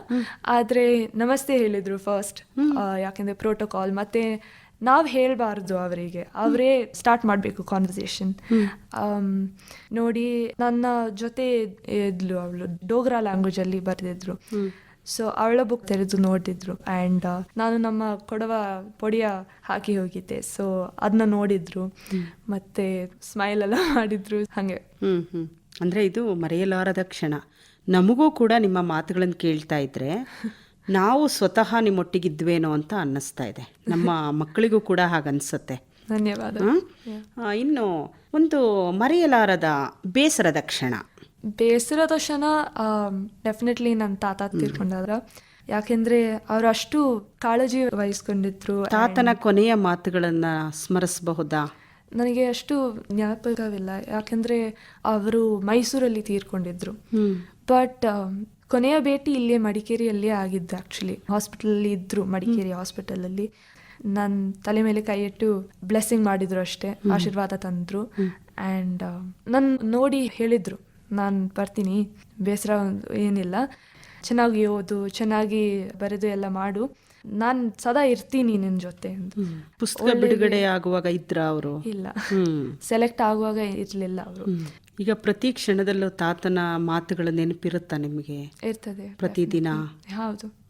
ಆದ್ರೆ ನಮಸ್ತೆ ಹೇಳಿದ್ರು ಫಸ್ಟ್ ಯಾಕೆಂದ್ರೆ ಪ್ರೋಟೋಕಾಲ್ ಮತ್ತೆ ನಾವು ಹೇಳಬಾರ್ದು ಅವರಿಗೆ. ಅವರೇ ಸ್ಟಾರ್ಟ್ ಮಾಡಬೇಕು ಕಾನ್ವರ್ಸೇಷನ್ ನೋಡಿ ನನ್ನ ಜೊತೆ ಇದ್ಲು ಅವಳು. ಡೋಗ್ರಾ ಲ್ಯಾಂಗ್ವೇಜ್ ಅಲ್ಲಿ ಬರೆದಿದ್ರು. ಸೊ ಅವಳ ಬುಕ್ ತೆರೆದು ನೋಡಿದ್ರು ಆ್ಯಂಡ್ ನಾನು ನಮ್ಮ ಕೊಡವ ಪೊಡಿಯ ಹಾಕಿ ಹೋಗಿದ್ದೆ. ಸೊ ಅದನ್ನ ನೋಡಿದ್ರು. ಮತ್ತೆ ಸ್ಮೈಲ್ ಎಲ್ಲ ಮಾಡಿದ್ರು. ಹಾಗೆ. ಅಂದ್ರೆ ಇದು ಮರೆಯಲಾರದ ಕ್ಷಣ. ನಮಗೂ ಕೂಡ ನಿಮ್ಮ ಮಾತುಗಳನ್ನು ಕೇಳ್ತಾ ಇದ್ರೆ ನಾವು ಸ್ವತಃ ನಿಮ್ಮೊಟ್ಟಿಗಿದ್ವೇನೋ ಅಂತ ಅನ್ನಿಸ್ತಾ ಇದೆ. ನಮ್ಮ ಮಕ್ಕಳಿಗೂ ಕೂಡ ಹಾಗನ್ಸುತ್ತೆ. ಧನ್ಯವಾದ. ಇನ್ನು ಒಂದು ಮರೆಯಲಾರದ ಬೇಸರದ ಕ್ಷಣ. ಬೇಸರದ ಕ್ಷಣ ಡೆಫಿನೆಟ್ಲಿ ನನ್ನ ತಾತ ತೀರ್ಕೊಂಡಾದ್ರ ಯಾಕೆಂದ್ರೆ ಅವರು ಅಷ್ಟು ಕಾಳಜಿ ವಹಿಸ್ಕೊಂಡಿದ್ರು ತಾತನ ಕೊನೆಯ ಮಾತುಗಳನ್ನ ಸ್ಮರಿಸಬಹುದಾ? ನನಗೆ ಅಷ್ಟು ಜ್ಞಾಪಕವಿಲ್ಲ. ಯಾಕೆಂದ್ರೆ ಅವರು ಮೈಸೂರಲ್ಲಿ ತೀರ್ಕೊಂಡಿದ್ರು. ಬಟ್ ಕೊನೆಯ ಭೇಟಿ ಇಲ್ಲೇ ಮಡಿಕೇರಿಯಲ್ಲೇ ಆಗಿದ್ದು ಆ್ಯಕ್ಚುಲಿ ಹಾಸ್ಪಿಟಲಲ್ಲಿ ಇದ್ರು ಮಡಿಕೇರಿ ಹಾಸ್ಪಿಟಲಲ್ಲಿ ನನ್ನ ತಲೆ ಮೇಲೆ ಕೈ ಇಟ್ಟು ಬ್ಲೆಸ್ಸಿಂಗ್ ಮಾಡಿದ್ರು ಅಷ್ಟೇ ಆಶೀರ್ವಾದ ತಂದ್ರು. ಆ್ಯಂಡ್ ನನ್ನ ನೋಡಿ ಹೇಳಿದ್ರು ನಾನು ಬರ್ತೀನಿ ಬೇಸರ ಏನಿಲ್ಲ. ಚೆನ್ನಾಗಿ ಓದು ಚೆನ್ನಾಗಿ ಬರೆದು ಎಲ್ಲ ಮಾಡು. ನಾನು ಸದಾ ಇರ್ತೀನಿ ನಿನ್ನ ಜೊತೆ ಪುಸ್ತಕ ಬಿಡುಗಡೆ ಆಗುವಾಗ ಇದ್ರ ಅವರು? ಇಲ್ಲ. ಸೆಲೆಕ್ಟ್ ಆಗುವಾಗ ಇರಲಿಲ್ಲ ಅವರು. ಈಗ ಪ್ರತಿ ಕ್ಷಣದಲ್ಲೂ ತಾತನ ಮಾತುಗಳು ನೆನಪಿರುತ್ತಾ ನಿಮಗೆ? ಇರ್ತದೆ. ಪ್ರತಿದಿನ? ಹೌದು.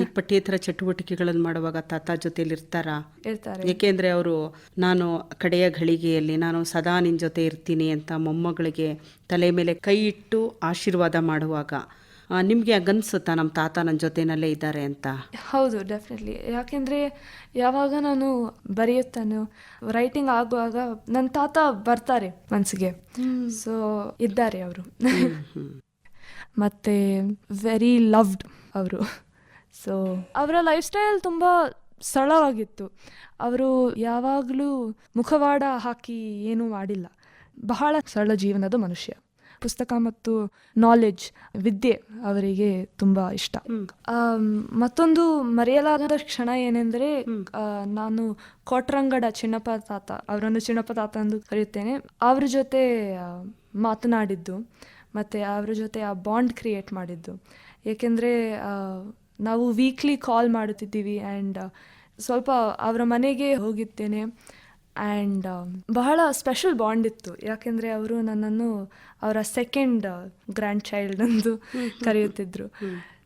ಈ ಪಠ್ಯೇತರ ಚಟುವಟಿಕೆಗಳನ್ನು ಮಾಡುವಾಗ ತಾತ ಜೊತೆಲಿ ಇರ್ತಾರಾ? ಇರ್ತಾರೆ. ಏಕೆಂದ್ರೆ ಅವರು ನಾನು ಕಡೆಯ ಘಳಿಗೆಯಲ್ಲಿ ನಾನು ಸದಾ ನಿನ್ನ ಜೊತೆ ಇರ್ತೀನಿ ಅಂತ ಮೊಮ್ಮಗಳಿಗೆ ತಲೆ ಮೇಲೆ ಕೈ ಇಟ್ಟು ಆಶೀರ್ವಾದ ಮಾಡುವಾಗ ನಿಮಗೆ ಅಗನ್ಸುತ್ತಾ ನಮ್ಮ ತಾತ ನನ್ನ ಜೊತೆನಲ್ಲೇ ಇದ್ದಾರೆ ಅಂತ? ಹೌದು ಡೆಫಿನೆಟ್ಲಿ ಯಾಕೆಂದರೆ ಯಾವಾಗ ನಾನು ಬರೆಯುತ್ತಾನೋ ರೈಟಿಂಗ್ ಆಗುವಾಗ ನನ್ನ ತಾತ ಬರ್ತಾರೆ ಮನಸ್ಸಿಗೆ. ಸೊ ಇದ್ದಾರೆ ಅವರು. ಮತ್ತು ವೆರಿ ಲವ್ಡ್ ಅವರು. ಸೊ ಅವರ ಲೈಫ್ ಸ್ಟೈಲ್ ತುಂಬ ಸರಳವಾಗಿತ್ತು. ಅವರು ಯಾವಾಗಲೂ ಮುಖವಾಡ ಹಾಕಿ ಏನೂ ಮಾಡಿಲ್ಲ. ಬಹಳ ಸರಳ ಜೀವನದ ಮನುಷ್ಯ. ಪುಸ್ತಕ ಮತ್ತು ನಾಲೆಡ್ಜ್ ವಿದ್ಯೆ ಅವರಿಗೆ ತುಂಬಾ ಇಷ್ಟ. ಮತ್ತೊಂದು ಮರೆಯಲಾಗದ ಕ್ಷಣ ಏನೆಂದರೆ ನಾನು ಕೋಟ್ರಂಗಡ ಚಿನ್ನಪ್ಪ ತಾತ ಅವರನ್ನು ಚಿನ್ನಪ್ಪ ತಾತ ಎಂದು ಕರೆಯುತ್ತೇನೆ. ಅವ್ರ ಜೊತೆ ಮಾತನಾಡಿದ್ದು ಮತ್ತು ಅವ್ರ ಜೊತೆ ಆ ಬಾಂಡ್ ಕ್ರಿಯೇಟ್ ಮಾಡಿದ್ದು. ಏಕೆಂದರೆ ನಾವು ವೀಕ್ಲಿ ಕಾಲ್ ಮಾಡುತ್ತಿದ್ದೀವಿ ಆ್ಯಂಡ್ ಸ್ವಲ್ಪ ಅವರ ಮನೆಗೆ ಹೋಗಿದ್ದೇನೆ. ಆ್ಯಂಡ್ ಬಹಳ ಸ್ಪೆಷಲ್ ಬಾಂಡ್ ಇತ್ತು. ಯಾಕೆಂದರೆ ಅವರು ನನ್ನನ್ನು ಅವರ ಸೆಕೆಂಡ್ ಗ್ರ್ಯಾಂಡ್ ಚೈಲ್ಡ್ ಎಂದು ಕರೆಯುತ್ತಿದ್ದರು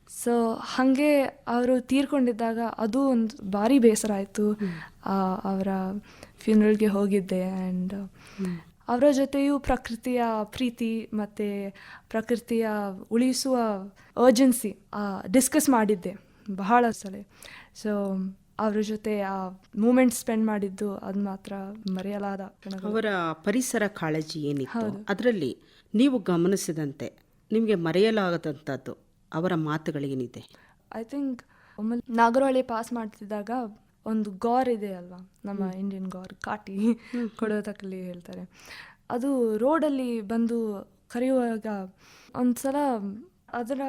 ಸೊ ಹಾಗೆ ಅವರು ತೀರ್ಕೊಂಡಿದ್ದಾಗ ಅದು ಒಂದು ಭಾರಿ ಬೇಸರ ಆಯಿತು. ಅವರ ಫ್ಯೂನರಲ್ಗೆ ಹೋಗಿದ್ದೆ ಆ್ಯಂಡ್ ಅವರ ಜೊತೆಯೂ ಪ್ರಕೃತಿಯ ಪ್ರೀತಿ ಮತ್ತು ಪ್ರಕೃತಿಯ ಉಳಿಸುವ ಅರ್ಜೆನ್ಸಿ ಡಿಸ್ಕಸ್ ಮಾಡಿದ್ದೆ ಬಹಳ ಸಲ. ಸೊ ಅವ್ರ ಜೊತೆ ಆ ಮೂಮೆಂಟ್ ಸ್ಪೆಂಡ್ ಮಾಡಿದ್ದು ಅದು ಮಾತ್ರ ಮರೆಯಲಾದ ಅವರ ಪರಿಸರ ಕಾಳಜಿ ಏನಿತ್ತು? ಅದರಲ್ಲಿ ನೀವು ಗಮನಿಸಿದಂತೆ ನಿಮಗೆ ಮರೆಯಲಾಗದಂಥದ್ದು ಅವರ ಮಾತುಗಳೇನಿದೆ? ಐ ಥಿಂಕ್ ಒಮ್ಮೆ ನಾಗರಹೊಳೆ ಪಾಸ್ ಮಾಡ್ತಿದ್ದಾಗ ಒಂದು ಗಾರ್ ಇದೆ ಅಲ್ವಾ? ನಮ್ಮ ಇಂಡಿಯನ್ ಗಾರ್ ಕಾಟಿ ಕೊಡೋದಕ್ಕಲ್ಲಿ ಹೇಳ್ತಾರೆ. ಅದು ರೋಡಲ್ಲಿ ಬಂದು ಕರೆಯುವಾಗ ಒಂದ್ಸಲ ಅದರ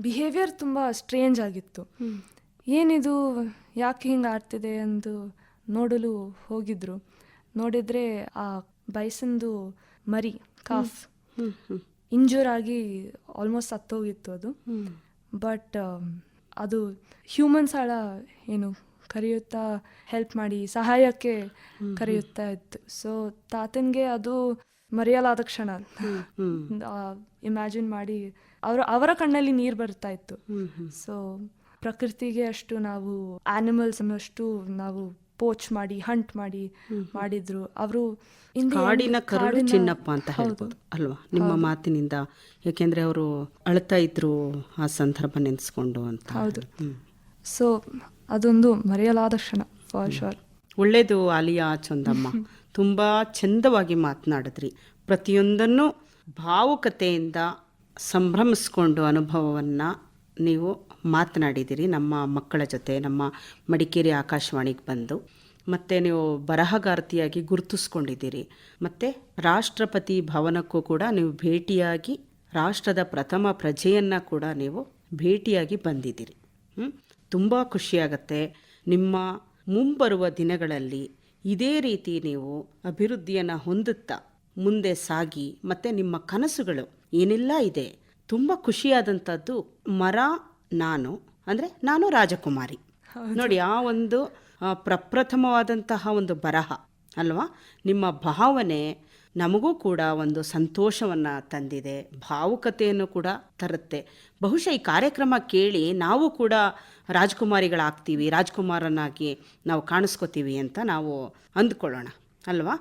ಬಿಹೇವಿಯರ್ ತುಂಬ ಸ್ಟ್ರೇಂಜ್ ಆಗಿತ್ತು. ಏನಿದು ಯಾಕೆ ಹಿಂಗೆ ಆಡ್ತಿದೆ ಎಂದು ನೋಡಲು ಹೋಗಿದ್ರು. ನೋಡಿದ್ರೆ ಆ ಬೈಸಂದು ಮರಿ ಕಾಫ್ ಇಂಜೂರ್ ಆಗಿ ಆಲ್ಮೋಸ್ಟ್ ಸತ್ತೋಗಿತ್ತು ಅದು. ಬಟ್ ಅದು ಹ್ಯೂಮನ್ಸ್ ಆಳ ಏನು ಕರೆಯುತ್ತಾ ಹೆಲ್ಪ್ ಮಾಡಿ ಸಹಾಯಕ್ಕೆ ಕರೆಯುತ್ತಾ ಇತ್ತು. ಸೊ ತಾತನಿಗೆ ಅದು ಮರೆಯಲಾದ ಕ್ಷಣ. ಇಮ್ಯಾಜಿನ್ ಮಾಡಿ ಅವರ ಅವರ ಕಣ್ಣಲ್ಲಿ ನೀರು ಬರ್ತಾ ಇತ್ತು. ಸೊ ಪ್ರಕೃತಿಗೆ ಅಷ್ಟು ನಾವು ಆನಿಮಲ್ಸ್ ಅಷ್ಟು ನಾವು ಪೋಚ್ ಮಾಡಿ ಹಂಟ್ ಮಾಡಿ ಮಾಡಿದ್ರು. ಅವರು ಕಾಡಿನ ಕರುಳು ಚಿನ್ನಪ್ಪ ಅಂತ ಹೇಳ್ಬೋದು ಅಲ್ವಾ? ನಿಮ್ಮ ಮಾತಿನಿಂದ ಯಾಕೆಂದ್ರೆ ಅವರು ಅಳ್ತಾ ಇದ್ರು ಆ ಸಂದರ್ಭ ನೆನೆಸ್ಕೊಂಡು ಅಂತ. ಹೌದು. ಸೊ ಅದೊಂದು ಮರೆಯಲಾದ ಕ್ಷಣ ಫಾರ್ ಶೋರ್ ಒಳ್ಳೇದು ಆಲಿಯಾ ಚಂದಮ್ಮ. ತುಂಬಾ ಚಂದವಾಗಿ ಮಾತನಾಡಿದ್ರಿ. ಪ್ರತಿಯೊಂದನ್ನು ಭಾವುಕತೆಯಿಂದ ಸಂಭ್ರಮಿಸ್ಕೊಂಡು ಅನುಭವವನ್ನ ನೀವು ಮಾತನಾಡಿದಿರಿ. ನಮ್ಮ ಮಕ್ಕಳ ಜೊತೆ, ನಮ್ಮ ಮಡಿಕೇರಿ ಆಕಾಶವಾಣಿಗೆ ಬಂದು ಮತ್ತು ನೀವು ಬರಹಗಾರ್ತಿಯಾಗಿ ಗುರುತಿಸ್ಕೊಂಡಿದ್ದೀರಿ. ಮತ್ತು ರಾಷ್ಟ್ರಪತಿ ಭವನಕ್ಕೂ ಕೂಡ ನೀವು ಭೇಟಿಯಾಗಿ, ರಾಷ್ಟ್ರದ ಪ್ರಥಮ ಪ್ರಜೆಯನ್ನು ಕೂಡ ನೀವು ಭೇಟಿಯಾಗಿ ಬಂದಿದ್ದೀರಿ? ತುಂಬ ಖುಷಿಯಾಗತ್ತೆ. ನಿಮ್ಮ ಮುಂಬರುವ ದಿನಗಳಲ್ಲಿ ಇದೇ ರೀತಿ ನೀವು ಅಭಿವೃದ್ಧಿಯನ್ನು ಹೊಂದುತ್ತಾ ಮುಂದೆ ಸಾಗಿ, ಮತ್ತು ನಿಮ್ಮ ಕನಸುಗಳು ಏನೆಲ್ಲ ಇದೆ, ತುಂಬ ಖುಷಿಯಾದಂಥದ್ದು ಮರ ನಾನು ಅಂದರೆ ನಾನು ರಾಜಕುಮಾರಿ. ನೋಡಿ ಆ ಒಂದು ಪ್ರಪ್ರಥಮವಾದಂತಹ ಒಂದು ಬರಹ ಅಲ್ವಾ? ನಿಮ್ಮ ಭಾವನೆ ನಮಗೂ ಕೂಡ ಒಂದು ಸಂತೋಷವನ್ನು ತಂದಿದೆ ಭಾವುಕತೆಯನ್ನು ಕೂಡ ತರುತ್ತೆ. ಬಹುಶಃ ಈ ಕಾರ್ಯಕ್ರಮ ಕೇಳಿ ನಾವು ಕೂಡ ರಾಜ್ಕುಮಾರಿಗಳಾಗ್ತೀವಿ ರಾಜ್ಕುಮಾರನಾಗಿ ನಾವು ಕಾಣಿಸ್ಕೋತೀವಿ ಅಂತ ನಾವು ಅಂದ್ಕೊಳ್ಳೋಣ ಅಲ್ವಾ?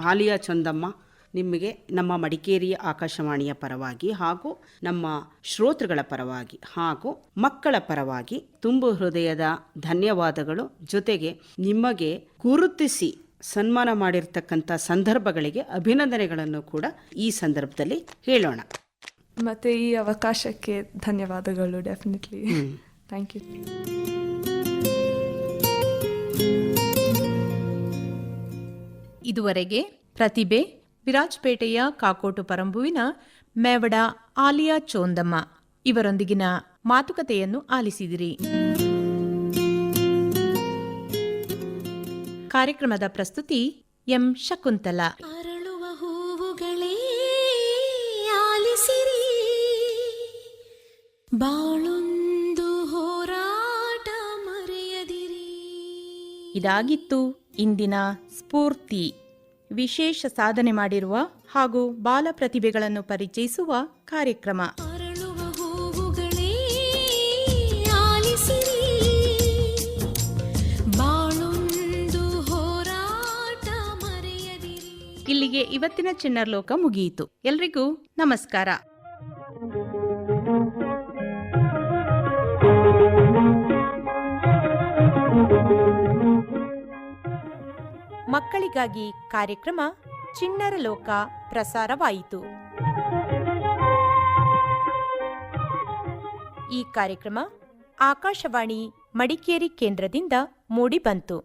ಆಲಿಯಾ ಚಂದಮ್ಮ ನಿಮಗೆ ನಮ್ಮ ಮಡಿಕೇರಿಯ ಆಕಾಶವಾಣಿಯ ಪರವಾಗಿ ಹಾಗೂ ನಮ್ಮ ಶ್ರೋತೃಗಳ ಪರವಾಗಿ ಹಾಗೂ ಮಕ್ಕಳ ಪರವಾಗಿ ತುಂಬು ಹೃದಯದ ಧನ್ಯವಾದಗಳು. ಜೊತೆಗೆ ನಿಮಗೆ ಗುರುತಿಸಿ ಸನ್ಮಾನ ಮಾಡಿರ್ತಕ್ಕಂಥ ಸಂದರ್ಭಗಳಿಗೆ ಅಭಿನಂದನೆಗಳನ್ನು ಕೂಡ ಈ ಸಂದರ್ಭದಲ್ಲಿ ಹೇಳೋಣ. ಮತ್ತೆ ಈ ಅವಕಾಶಕ್ಕೆ ಧನ್ಯವಾದಗಳು ಡೆಫಿನೆಟ್ಲಿ ಥ್ಯಾಂಕ್ ಯು ಇದುವರೆಗೆ ಪ್ರತಿಭೆ ವಿರಾಜಪೇಟೆಯ ಕಾಕೋಟು ಪರಂಬುವಿನ ಮೇವಡ ಆಲಿಯಾ ಚೋಂದಮ್ಮ ಇವರೊಂದಿಗಿನ ಮಾತುಕತೆಯನ್ನು ಆಲಿಸಿದಿರಿ. ಕಾರ್ಯಕ್ರಮದ ಪ್ರಸ್ತುತಿ ಎಂ. ಶಕುಂತಲ. ಅರಳುವ ಹೂವುಗಳೇ ಆಲಿಸಿರಿ. ಬಾಳೊಂದು ಹೋರಾಟ ಮರೆಯದಿರಿ. ಇದಾಗಿತ್ತು ಇಂದಿನ ಸ್ಫೂರ್ತಿ. ವಿಶೇಷ ಸಾಧನೆ ಮಾಡಿರುವ ಹಾಗೂ ಬಾಲ ಪ್ರತಿಭೆಗಳನ್ನು ಪರಿಚಯಿಸುವ ಕಾರ್ಯಕ್ರಮ. ಇಲ್ಲಿಗೆ ಇವತ್ತಿನ ಚಿನ್ನರ್ ಲೋಕ ಮುಗಿಯಿತು. ಎಲ್ರಿಗೂ ನಮಸ್ಕಾರ. ಮಕ್ಕಳಿಗಾಗಿ ಕಾರ್ಯಕ್ರಮ ಚಿಣ್ಣರ ಲೋಕ ಪ್ರಸಾರವಾಯಿತು. ಈ ಕಾರ್ಯಕ್ರಮ ಆಕಾಶವಾಣಿ ಮಡಿಕೇರಿ ಕೇಂದ್ರದಿಂದ ಮೂಡಿಬಂತು.